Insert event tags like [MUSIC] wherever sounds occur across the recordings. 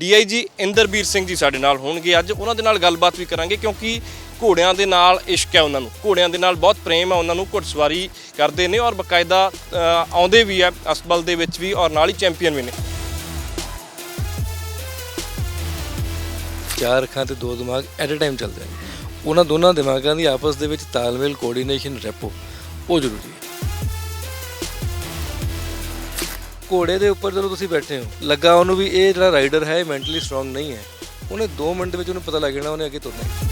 DIG Inderbir Singh ji ਸਾਡੇ ਨਾਲ ਹੋਣਗੇ ਅੱਜ। ਉਹਨਾਂ ਦੇ ਨਾਲ ਗੱਲਬਾਤ ਵੀ ਕਰਾਂਗੇ ਕਿਉਂਕਿ ਘੋੜਿਆਂ ਦੇ ਨਾਲ ਇਸ਼ਕ ਹੈ ਉਹਨਾਂ ਨੂੰ। ਘੋੜਿਆਂ ਦੇ ਨਾਲ ਬਹੁਤ ਪ੍ਰੇਮ ਹੈ, ਉਹਨਾਂ ਨੂੰ ਘੁੜਸਵਾਰੀ ਕਰਦੇ ਨੇ ਔਰ ਬਕਾਇਦਾ ਆਉਂਦੇ ਵੀ ਹੈ, ਅਸਬਲ ਦੇ ਵਿੱਚ ਵੀ ਔਰ ਨਾਲ ਹੀ ਚੈਂਪੀਅਨ ਵੀ ਨੇ। ਚਾਰ ਅੱਖਾਂ ਤੇ ਦੋ ਦਿਮਾਗ ਐਟ ਅ ਟਾਈਮ ਚੱਲਦੇ ਨੇ। ਉਹਨਾਂ ਦੋਨਾਂ ਦਿਮਾਗਾਂ ਦੀ ਆਪਸ ਦੇ ਵਿੱਚ ਤਾਲਮੇਲ ਕੋਆਰਡੀਨੇਸ਼ਨ ਰੈਪੋ ਉਹ ਜ਼ਰੂਰੀ ਹੈ। ਘੋੜੇ ਦੇ ਉੱਪਰ ਜਦੋਂ ਤੁਸੀਂ ਬੈਠੇ ਹੋ ਲੱਗਾ ਉਹਨੂੰ ਵੀ ਇਹ ਜਿਹੜਾ ਰਾਈਡਰ ਹੈ ਇਹ ਮੈਂਟਲੀ ਸਟਰੋਂਗ ਨਹੀਂ ਹੈ। ਉਹਨੇ 2 ਮਿੰਟ ਵਿੱਚ ਉਹਨੂੰ ਪਤਾ ਲੱਗ ਜਾਣਾ ਉਹਨੇ ਅੱਗੇ ਤੁਰਨਾ ਹੈ।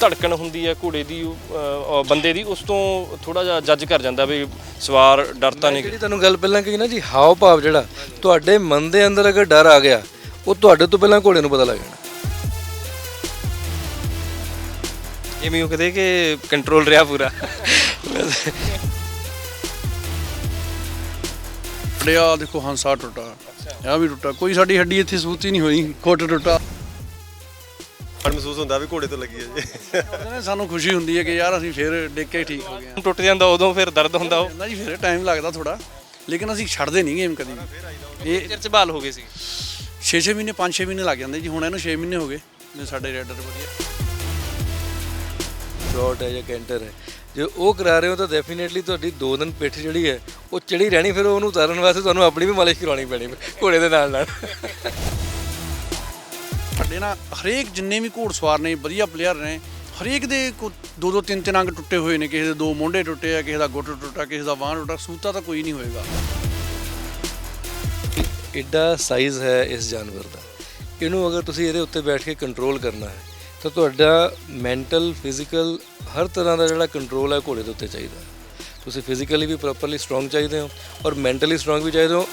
ਧੜਕਣ ਹੁੰਦੀ ਹੈ ਘੋੜੇ ਦੀ ਅ, ਅ, ਬੰਦੇ ਦੀ ਉਸ ਤੋਂ ਥੋੜਾ ਜਿਹਾ ਜੱਜ ਕਰ ਜਾਂਦਾ ਵੀ ਸਵਾਰ ਡਰਤਾ ਨਹੀਂ। ਜਿਹੜੀ ਤੁਹਾਨੂੰ ਗੱਲ ਪਹਿਲਾਂ ਕਹੀ ਨਾ ਜੀ ਹਾਵ ਭਾਵ ਜਿਹੜਾ ਤੁਹਾਡੇ ਮਨ ਦੇ ਅੰਦਰ ਅਗਰ ਡਰ ਆ ਗਿਆ ਉਹ ਤੁਹਾਡੇ ਤੋਂ ਪਹਿਲਾਂ ਘੋੜੇ ਨੂੰ ਪਤਾ ਲੱਗ ਜਾਣਾ। ਇਹ ਮੈਨੂੰ ਕਹਦੇ ਕਿ ਕੰਟਰੋਲ ਰਿਹਾ ਪੂਰਾ? [LAUGHS] ਫੜਿਆ ਦੇਖੋ ਹਾਂਸਾ ਟੁੱਟਾ। ਆ ਵੀ ਟੁੱਟਾ। ਕੋਈ ਸਾਡੀ ਹੱਡੀ ਇੱਥੇ ਸੂਤ ਹੀ ਨਹੀਂ ਹੋਈ ਖੁੱਟ ਟੁੱਟਾ। ਪਰ ਮਹਿਸੂਸ ਹੁੰਦਾ ਵੀ ਘੋੜੇ ਤੋਂ ਲੱਗੀ ਹੈ। ਜੀ ਸਾਨੂੰ ਖੁਸ਼ੀ ਹੁੰਦੀ ਹੈ ਕਿ ਯਾਰ ਅਸੀਂ ਫੇਰ ਡਿੱਗ ਕੇ ਠੀਕ ਹੋ ਗਏ ਹਾਂ। ਟੁੱਟ ਜਾਂਦਾ ਉਦੋਂ ਫਿਰ ਦਰਦ ਹੁੰਦਾ ਉਹ। ਨਾ ਜੀ ਫੇਰ ਟਾਈਮ ਲੱਗਦਾ ਥੋੜਾ ਲੇਕਿਨ ਅਸੀਂ ਛੱਡਦੇ ਨਹੀਂ ਗੇਮ ਕਦੀ ਵੀ। ਇਹ ਚਿਰ ਚ ਬਹਾਲ ਹੋ ਗਏ ਸੀ? 6-6 ਮਹੀਨੇ 5-6 ਮਹੀਨੇ ਲੱਗ ਜਾਂਦੇ ਜੀ। ਹੁਣ ਇਹਨੂੰ 6 ਮਹੀਨੇ ਹੋ ਗਏ। ਨੇ ਸਾਡੇ ਰੈਡਰ ਵਧੀਆ। ਸ਼ਾਰਟ ਹੈ ਜਾਂ ਕੈਂਟਰ ਹੈ? ਜੇ ਉਹ ਕਰਾ ਰਹੇ ਹੋ ਤਾਂ ਡੈਫੀਨੇਟਲੀ ਤੁਹਾਡੀ ਦੋ ਦਿਨ ਪਿੱਠ ਜਿਹੜੀ ਹੈ ਉਹ ਚੜੀ ਰਹਿਣੀ ਫਿਰ ਉਹਨੂੰ ਉਤਾਰਨ ਵਾਸਤੇ ਤੁਹਾਨੂੰ ਆਪਣੀ ਵੀ ਮਾਲਿਸ਼ ਕਰਾਉਣੀ ਪੈਣੀ ਘੋੜੇ ਦੇ ਨਾਲ ਨਾਲ ਸਾਡੇ ਨਾਲ ਹਰੇਕ ਜਿੰਨੇ ਵੀ ਘੋੜ ਸਵਾਰ ਨੇ ਵਧੀਆ ਪਲੇਅਰ ਨੇ ਹਰੇਕ ਦੇ ਦੋ ਦੋ ਤਿੰਨ ਤਿੰਨ ਅੰਗ ਟੁੱਟੇ ਹੋਏ ਨੇ ਕਿਸੇ ਦੇ ਦੋ ਮੋਢੇ ਟੁੱਟੇ ਆ ਕਿਸੇ ਦਾ ਗੁੱਟ ਟੁੱਟਾ ਕਿਸੇ ਦਾ ਬਾਂਹ ਟੁੱਟਾ ਸੂਤਾ ਤਾਂ ਕੋਈ ਨਹੀਂ ਹੋਏਗਾ। ਐਡਾ ਸਾਈਜ਼ ਹੈ ਇਸ ਜਾਨਵਰ ਦਾ। ਇਹਨੂੰ ਅਗਰ ਤੁਸੀਂ ਇਹਦੇ ਉੱਤੇ ਬੈਠ ਕੇ ਕੰਟਰੋਲ ਕਰਨਾ ਹੈ ਤਾਂ ਤੁਹਾਡਾ ਮੈਂਟਲ ਫਿਜ਼ੀਕਲ ਹਰ ਤਰ੍ਹਾਂ ਦਾ ਜਿਹੜਾ ਕੰਟਰੋਲ ਹੈ ਘੋੜੇ ਦੇ ਉੱਤੇ ਚਾਹੀਦਾ ਤੁਸੀਂ ਫਿਜ਼ੀਕਲੀ ਵੀ ਪ੍ਰੋਪਰਲੀ ਸਟਰੋਂਗ ਚਾਹੀਦੇ ਹੋ ਔਰ ਮੈਂਟਲੀ ਸਟਰੋਂਗ ਵੀ ਚਾਹੀਦੇ ਹੋ।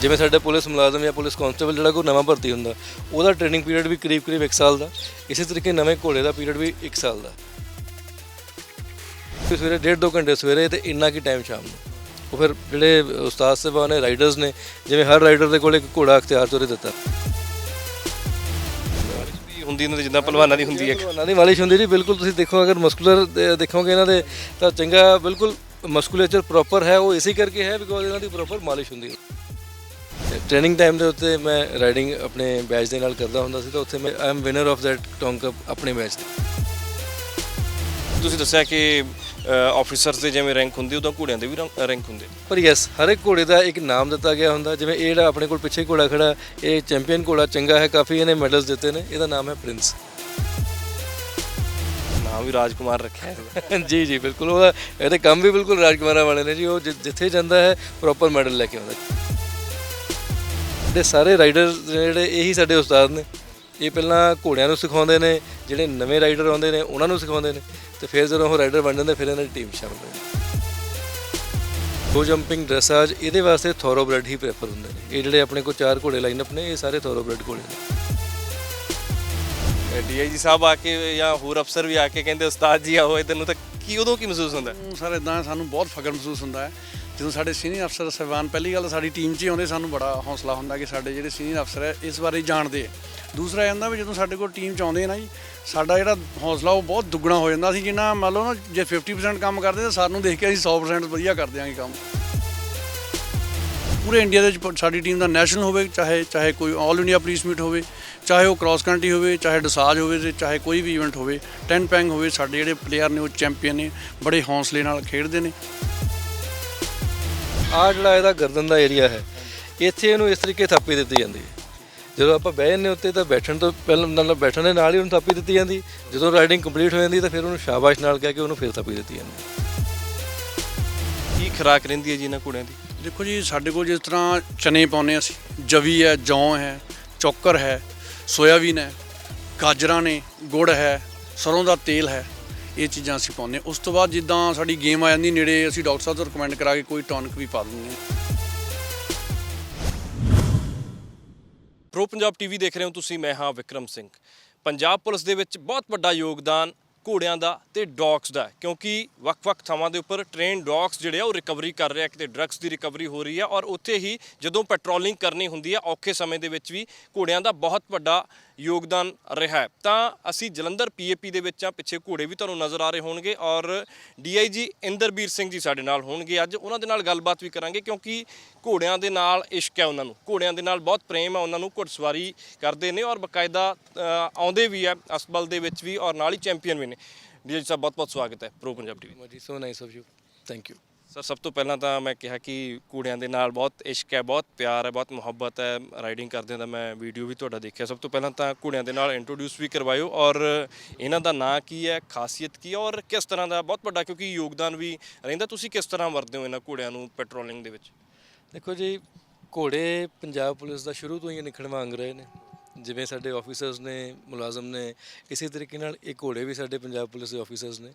ਜਿਵੇਂ ਸਾਡੇ ਪੁਲਿਸ ਮੁਲਾਜ਼ਮ ਜਾਂ ਪੁਲਿਸ ਕਾਂਸਟੇਬਲ ਜਿਹੜਾ ਕੋਈ ਨਵਾਂ ਭਰਤੀ ਹੁੰਦਾ, ਉਹਦਾ ਟ੍ਰੇਨਿੰਗ ਪੀਰੀਅਡ ਵੀ ਕਰੀਬ ਕਰੀਬ 1 ਸਾਲ ਦਾ, ਇਸੇ ਤਰੀਕੇ ਨਵੇਂ ਘੋੜੇ ਦਾ ਪੀਰੀਅਡ ਵੀ 1 ਸਾਲ ਦਾ। ਫਿਰ ਸਵੇਰੇ ਡੇਢ ਦੋ ਘੰਟੇ ਸਵੇਰੇ ਤੇ ਇੰਨਾ ਕੀ ਟਾਈਮ ਸ਼ਾਮ ਨੂੰ। ਉਹ ਫਿਰ ਜਿਹੜੇ ਉਸਤਾਦ ਸਾਹਿਬਾਨ ਨੇ ਰਾਈਡਰਸ ਨੇ, ਜਿਵੇਂ ਹਰ ਰਾਈਡਰ ਦੇ ਕੋਲ ਇੱਕ ਘੋੜਾ ਅਖਤਿਆਰ ਚੋਰੀ ਦਿੱਤਾ। ਹੁੰਦੀ ਇਹਨਾਂ ਦੀ ਜਿੱਦਾਂ ਪਹਿਲਵਾਨਾਂ ਦੀ ਹੁੰਦੀ ਹੈ ਉਹਨਾਂ ਦੀ ਮਾਲਿਸ਼ ਹੁੰਦੀ ਜੀ ਬਿਲਕੁਲ ਤੁਸੀਂ ਦੇਖੋ ਅਗਰ ਮਸਕੂਲਰ ਦੇਖੋਗੇ ਇਹਨਾਂ ਦੇ ਤਾਂ ਚੰਗਾ ਬਿਲਕੁਲ ਮਸਕੂਲੇਚਰ ਪ੍ਰੋਪਰ ਹੈ ਉਹ ਇਸੇ ਕਰਕੇ ਹੈ ਬਿਕੋਜ਼ ਇਹਨਾਂ ਦੀ ਪ੍ਰੋਪਰ ਮਾਲਿਸ਼ ਹੁੰਦੀ ਹੈ। ਟ੍ਰੇਨਿੰਗ ਟਾਈਮ ਦੇ ਉੱਤੇ ਮੈਂ ਰਾਈਡਿੰਗ ਆਪਣੇ ਬੈਚ ਦੇ ਨਾਲ ਕਰਦਾ ਹੁੰਦਾ ਸੀ ਤਾਂ ਉੱਥੇ ਮੈਂ I am winner of that tonk cup ਆਪਣੇ ਬੈਚ ਤੇ। ਤੁਸੀਂ ਦੱਸਿਆ ਕਿ ਆਫੀਸਰਸ ਦੇ ਜਿਵੇਂ ਰੈਂਕ ਹੁੰਦੀ ਉਦੋਂ ਘੋੜਿਆਂ ਦੇ ਵੀ ਰੈਂਕ ਹੁੰਦੇ। ਪਰ ਯੈਸ ਹਰ ਇੱਕ ਘੋੜੇ ਦਾ ਇੱਕ ਨਾਮ ਦਿੱਤਾ ਗਿਆ ਹੁੰਦਾ ਜਿਵੇਂ ਇਹ ਜਿਹੜਾ ਆਪਣੇ ਕੋਲ ਪਿੱਛੇ ਘੋੜਾ ਖੜਾ ਇਹ ਚੈਂਪੀਅਨ ਘੋੜਾ ਚੰਗਾ ਹੈ ਕਾਫੀ ਇਹਨੇ ਮੈਡਲਸ ਜਿੱਤੇ ਨੇ ਇਹਦਾ ਨਾਮ ਹੈ ਪ੍ਰਿੰਸ ਨਾਮ ਵੀ ਰਾਜਕੁਮਾਰ ਰੱਖਿਆ ਹੈ। ਜੀ ਜੀ ਬਿਲਕੁਲ ਉਹਦਾ ਇਹਦੇ ਕੰਮ ਵੀ ਬਿਲਕੁਲ ਰਾਜਕੁਮਾਰਾਂ ਵਾਲੇ ਨੇ ਜੀ ਉਹ ਜਿੱਥੇ ਜਾਂਦਾ ਹੈ ਪ੍ਰੋਪਰ ਮੈਡਲ ਲੈ ਕੇ ਆਉਂਦਾ। ਤੇ ਸਾਰੇ ਰਾਈਡਰ ਜਿਹੜੇ ਇਹੀ ਸਾਡੇ ਉਸਤਾਦ ਨੇ। ਇਹ ਪਹਿਲਾਂ ਘੋੜਿਆਂ ਨੂੰ ਸਿਖਾਉਂਦੇ ਨੇ ਜਿਹੜੇ ਨਵੇਂ ਰਾਈਡਰ ਆਉਂਦੇ ਨੇ ਉਹਨਾਂ ਨੂੰ ਸਿਖਾਉਂਦੇ ਨੇ। ਤੇ ਫਿਰ ਜਦੋਂ ਉਹ ਰਾਈਡਰ ਬਣ ਜਾਂਦੇ ਫਿਰ ਇਹਨਾਂ ਦੀ ਟੀਮ ਸ਼ਾਮਲ ਹੋ ਜਾਂਦੀ। ਦੋ ਜੰਪਿੰਗ ਡਰੈਸਾਜ ਇਹਦੇ ਵਾਸਤੇ ਥੋਰੋਬ੍ਰੈਡ ਹੀ ਪ੍ਰੇਫਰ ਹੁੰਦੇ ਨੇ। ਇਹ ਜਿਹੜੇ ਆਪਣੇ ਕੋਲ ਚਾਰ ਘੋੜੇ ਲਾਈਨਅਪ ਨੇ ਇਹ ਸਾਰੇ ਥੋਰੋਬ੍ਰੈਡ ਘੋੜੇ ਨੇ। ਡੀਆਈਜੀ ਸਾਹਿਬ ਆ ਕੇ ਜਾਂ ਹੋਰ ਅਫਸਰ ਵੀ ਆ ਕੇ ਕਹਿੰਦੇ ਉਸਤਾਦ ਜੀ ਆਓ ਇਧਰ ਨੂੰ ਤਾਂ ਕੀ ਉਦੋਂ ਕੀ ਮਹਿਸੂਸ ਹੁੰਦਾ? ਸਰ ਇਦਾਂ ਸਾਨੂੰ ਬਹੁਤ ਫਖਰ ਮਹਿਸੂਸ ਹੁੰਦਾ ਹੈ। ਜਦੋਂ ਸਾਡੇ ਸੀਨੀਅਰ ਅਫਸਰ ਸਾਹਿਬਾਨ, ਪਹਿਲੀ ਗੱਲ ਸਾਡੀ ਟੀਮ 'ਚ ਹੀ ਆਉਂਦੇ, ਸਾਨੂੰ ਬੜਾ ਹੌਸਲਾ ਹੁੰਦਾ ਕਿ ਸਾਡੇ ਜਿਹੜੇ ਸੀਨੀਅਰ ਅਫਸਰ ਹੈ, ਇਸ ਬਾਰੇ ਜਾਣਦੇ ਆ ਦੂਸਰਾ ਇਹ ਹੁੰਦਾ ਵੀ ਜਦੋਂ ਸਾਡੇ ਕੋਲ ਟੀਮ 'ਚ ਆਉਂਦੇ ਨਾ ਜੀ, ਸਾਡਾ ਜਿਹੜਾ ਹੌਸਲਾ ਉਹ ਬਹੁਤ ਦੁੱਗਣਾ ਹੋ ਜਾਂਦਾ ਅਸੀਂ ਜਿੰਨਾ ਮੰਨ ਲਓ ਨਾ, ਜੇ 50% ਕੰਮ ਕਰਦੇ ਤਾਂ ਸਾਨੂੰ ਦੇਖ ਕੇ ਅਸੀਂ 100% ਵਧੀਆ ਕਰ ਦਿਆਂਗੇ ਕੰਮ। ਪੂਰੇ ਇੰਡੀਆ ਦੇ ਵਿੱਚ ਸਾਡੀ ਟੀਮ ਦਾ ਨੈਸ਼ਨਲ ਹੋਵੇ, ਚਾਹੇ ਚਾਹੇ ਕੋਈ ਆਲ ਇੰਡੀਆ ਪੁਲਿਸ ਮੀਟ ਹੋਵੇ, ਚਾਹੇ ਉਹ ਕ੍ਰਾਸ ਕੰਟਰੀ ਹੋਵੇ, ਚਾਹੇ ਡਸਾਜ ਹੋਵੇ ਤੇ ਚਾਹੇ ਕੋਈ ਵੀ ਇਵੈਂਟ ਹੋਵੇ ਟੈਨ ਪੈਂਗ ਹੋਵੇ, ਸਾਡੇ ਜਿਹੜੇ ਪਲੇਅਰ ਨੇ ਉਹ ਚੈਂਪੀਅਨ ਨੇ, ਬੜੇ ਹੌਸਲੇ ਨਾਲ ਖੇਡਦੇ ਨੇ। ਆ ਜਿਹੜਾ ਇਹਦਾ ਗਰਦਨ ਦਾ ਏਰੀਆ ਹੈ ਇੱਥੇ ਇਹਨੂੰ ਇਸ ਤਰੀਕੇ ਥਾਪੀ ਦਿੱਤੀ ਜਾਂਦੀ ਹੈ। ਜਦੋਂ ਆਪਾਂ ਬਹਿ ਜੰਨੇ ਉੱਤੇ ਤਾਂ ਬੈਠਣ ਤੋਂ ਪਹਿਲਾਂ ਨਾਲ ਬੈਠਣ ਦੇ ਨਾਲ ਹੀ ਉਹਨੂੰ ਥਾਪੀ ਦਿੱਤੀ ਜਾਂਦੀ ਜਦੋਂ ਰਾਈਡਿੰਗ ਕੰਪਲੀਟ ਹੋ ਜਾਂਦੀ ਤਾਂ ਫਿਰ ਉਹਨੂੰ ਸ਼ਾਬਾਸ਼ ਨਾਲ ਕਹਿ ਕੇ ਉਹਨੂੰ ਫਿਰ ਥਾਪੀ ਦਿੱਤੀ ਜਾਂਦੀ ਕੀ ਖੁਰਾਕ ਰਹਿੰਦੀ ਹੈ ਜੀ ਇਹਨਾਂ ਘੋੜਿਆਂ ਦੀ? ਦੇਖੋ ਜੀ ਸਾਡੇ ਕੋਲ ਜਿਸ ਤਰ੍ਹਾਂ ਚਨੇ ਪਾਉਂਦੇ ਅਸੀਂ ਜਵੀ ਹੈ ਜੌਂ ਹੈ ਚੌਕਰ ਹੈ ਸੋਇਆਬੀਨ ਹੈ ਗਾਜਰਾਂ ਨੇ ਗੁੜ ਹੈ ਸਰੋਂ ਦਾ ਤੇਲ ਹੈ। ਇਹ ਚੀਜ਼ਾਂ ਅਸੀਂ ਪਾਉਂਦੇ ਹਾਂ। ਉਸ ਤੋਂ ਬਾਅਦ ਜਿੱਦਾਂ ਸਾਡੀ ਗੇਮ ਆ ਜਾਂਦੀ, ਨੇੜੇ ਅਸੀਂ ਡਾਕਟਰ ਸਾਹਿਬ ਤੋਂ ਰეკਮੈਂਡ ਕਰਾ ਕੇ ਕੋਈ ਟੌਨਿਕ ਵੀ ਪਾ ਦਿੰਦੇ ਹਾਂ ਪ੍ਰੋ ਪੰਜਾਬ ਟੀਵੀ ਦੇਖ ਰਹੇ ਹੋ ਤੁਸੀਂ, ਮੈਂ ਹਾਂ ਵਿਕਰਮ ਸਿੰਘ ਪੰਜਾਬ ਪੁਲਿਸ ਦੇ ਵਿੱਚ ਬਹੁਤ ਵੱਡਾ ਯੋਗਦਾਨ ਘੋੜਿਆਂ ਦਾ ਤੇ ਡੌਗਸ ਦਾ, ਕਿਉਂਕਿ ਵੱਖ-ਵੱਖ ਥਾਵਾਂ ਦੇ ਉੱਪਰ ਟ੍ਰੇਨ ਡੌਗਸ ਜਿਹੜੇ ਆ, ਉਹ ਰਿਕਵਰੀ ਕਰ ਰਹੇ ਆ, ਕਿਤੇ ਡਰੱਗਸ ਦੀ ਰਿਕਵਰੀ ਹੋ ਰਹੀ ਆ, ਔਰ ਉੱਥੇ ਹੀ ਜਦੋਂ ਪੈਟਰੋਲਿੰਗ ਕਰਨੀ ਹੁੰਦੀ ਆ, ਔਖੇ ਸਮੇਂ ਦੇ ਵਿੱਚ ਵੀ ਘੋੜਿਆਂ ਦਾ ਬਹੁਤ ਵੱਡਾ ਯੋਗਦਾਨ ਰਿਹਾ ਹੈ। ਤਾਂ ਅਸੀਂ ਜਲੰਧਰ ਪੀਏਪੀ ਦੇ ਵਿੱਚ ਆ ਪਿੱਛੇ ਘੋੜੇ ਵੀ ਤੁਹਾਨੂੰ ਨਜ਼ਰ ਆ ਰਹੇ ਹੋਣਗੇ ਔਰ ਡੀਆਈਜੀ ਇੰਦਰਬੀਰ ਸਿੰਘ ਜੀ ਸਾਡੇ ਨਾਲ ਹੋਣਗੇ ਅੱਜ। ਉਹਨਾਂ ਦੇ ਨਾਲ ਗੱਲਬਾਤ ਵੀ ਕਰਾਂਗੇ ਕਿਉਂਕਿ ਘੋੜਿਆਂ ਦੇ ਨਾਲ ਇਸ਼ਕ ਹੈ ਉਹਨਾਂ ਨੂੰ। ਘੋੜਿਆਂ ਦੇ ਨਾਲ ਬਹੁਤ ਪ੍ਰੇਮ ਹੈ। ਉਹਨਾਂ ਨੂੰ ਘੁੜਸਵਾਰੀ ਕਰਦੇ ਨੇ ਔਰ ਬਕਾਇਦਾ ਆਉਂਦੇ ਵੀ ਹੈ। ਅਸਬਲ ਦੇ ਵਿੱਚ ਵੀ ਔਰ ਨਾਲ ਹੀ ਚੈਂਪੀਅਨ ਵੀ ਨੇ। ਡੀਆਈਜੀ ਸਾਹਿਬ ਬਹੁਤ ਬਹੁਤ ਸਵਾਗਤ ਹੈ। Pro Punjab TV ji, so nice of you thank you sir, ਸਭ ਤੋਂ ਪਹਿਲਾਂ ਤਾਂ ਮੈਂ ਕਿਹਾ ਕਿ ਘੋੜਿਆਂ ਦੇ ਨਾਲ ਬਹੁਤ ਇਸ਼ਕ ਹੈ, ਬਹੁਤ ਪਿਆਰ ਹੈ, ਬਹੁਤ ਮੁਹੱਬਤ ਹੈ ਰਾਈਡਿੰਗ ਕਰਦੇ ਦਾ ਮੈਂ ਵੀਡੀਓ ਵੀ ਤੁਹਾਡਾ ਦੇਖਿਆ। ਸਭ ਤੋਂ ਪਹਿਲਾਂ ਤਾਂ ਘੋੜਿਆਂ ਦੇ ਨਾਲ ਇੰਟਰੋਡਿਊਸ ਵੀ ਕਰਵਾਇਓ ਔਰ ਇਹਨਾਂ ਦਾ ਨਾਂ ਕੀ ਹੈ, ਖਾਸੀਅਤ ਕੀ ਹੈ ਔਰ ਕਿਸ ਤਰ੍ਹਾਂ ਦਾ ਬਹੁਤ ਵੱਡਾ ਕਿਉਂਕਿ ਯੋਗਦਾਨ ਵੀ ਰਹਿੰਦਾ। ਤੁਸੀਂ ਕਿਸ ਤਰ੍ਹਾਂ ਵਰਤਦੇ ਹੋ ਇਹਨਾਂ ਘੋੜਿਆਂ ਨੂੰ ਪੈਟਰੋਲਿੰਗ ਦੇ ਵਿੱਚ? ਦੇਖੋ ਜੀ, ਘੋੜੇ ਪੰਜਾਬ ਪੁਲਿਸ ਦਾ ਸ਼ੁਰੂ ਤੋਂ ਹੀ ਨਿਖਣ ਵਾਂਗ ਰਹੇ ਨੇ। ਜਿਵੇਂ ਸਾਡੇ ਆਫੀਸਰਸ ਨੇ, ਮੁਲਾਜ਼ਮ ਨੇ, ਇਸੇ ਤਰੀਕੇ ਨਾਲ ਇਹ ਘੋੜੇ ਵੀ ਸਾਡੇ ਪੰਜਾਬ ਪੁਲਿਸ ਦੇ ਆਫੀਸਰਸ ਨੇ।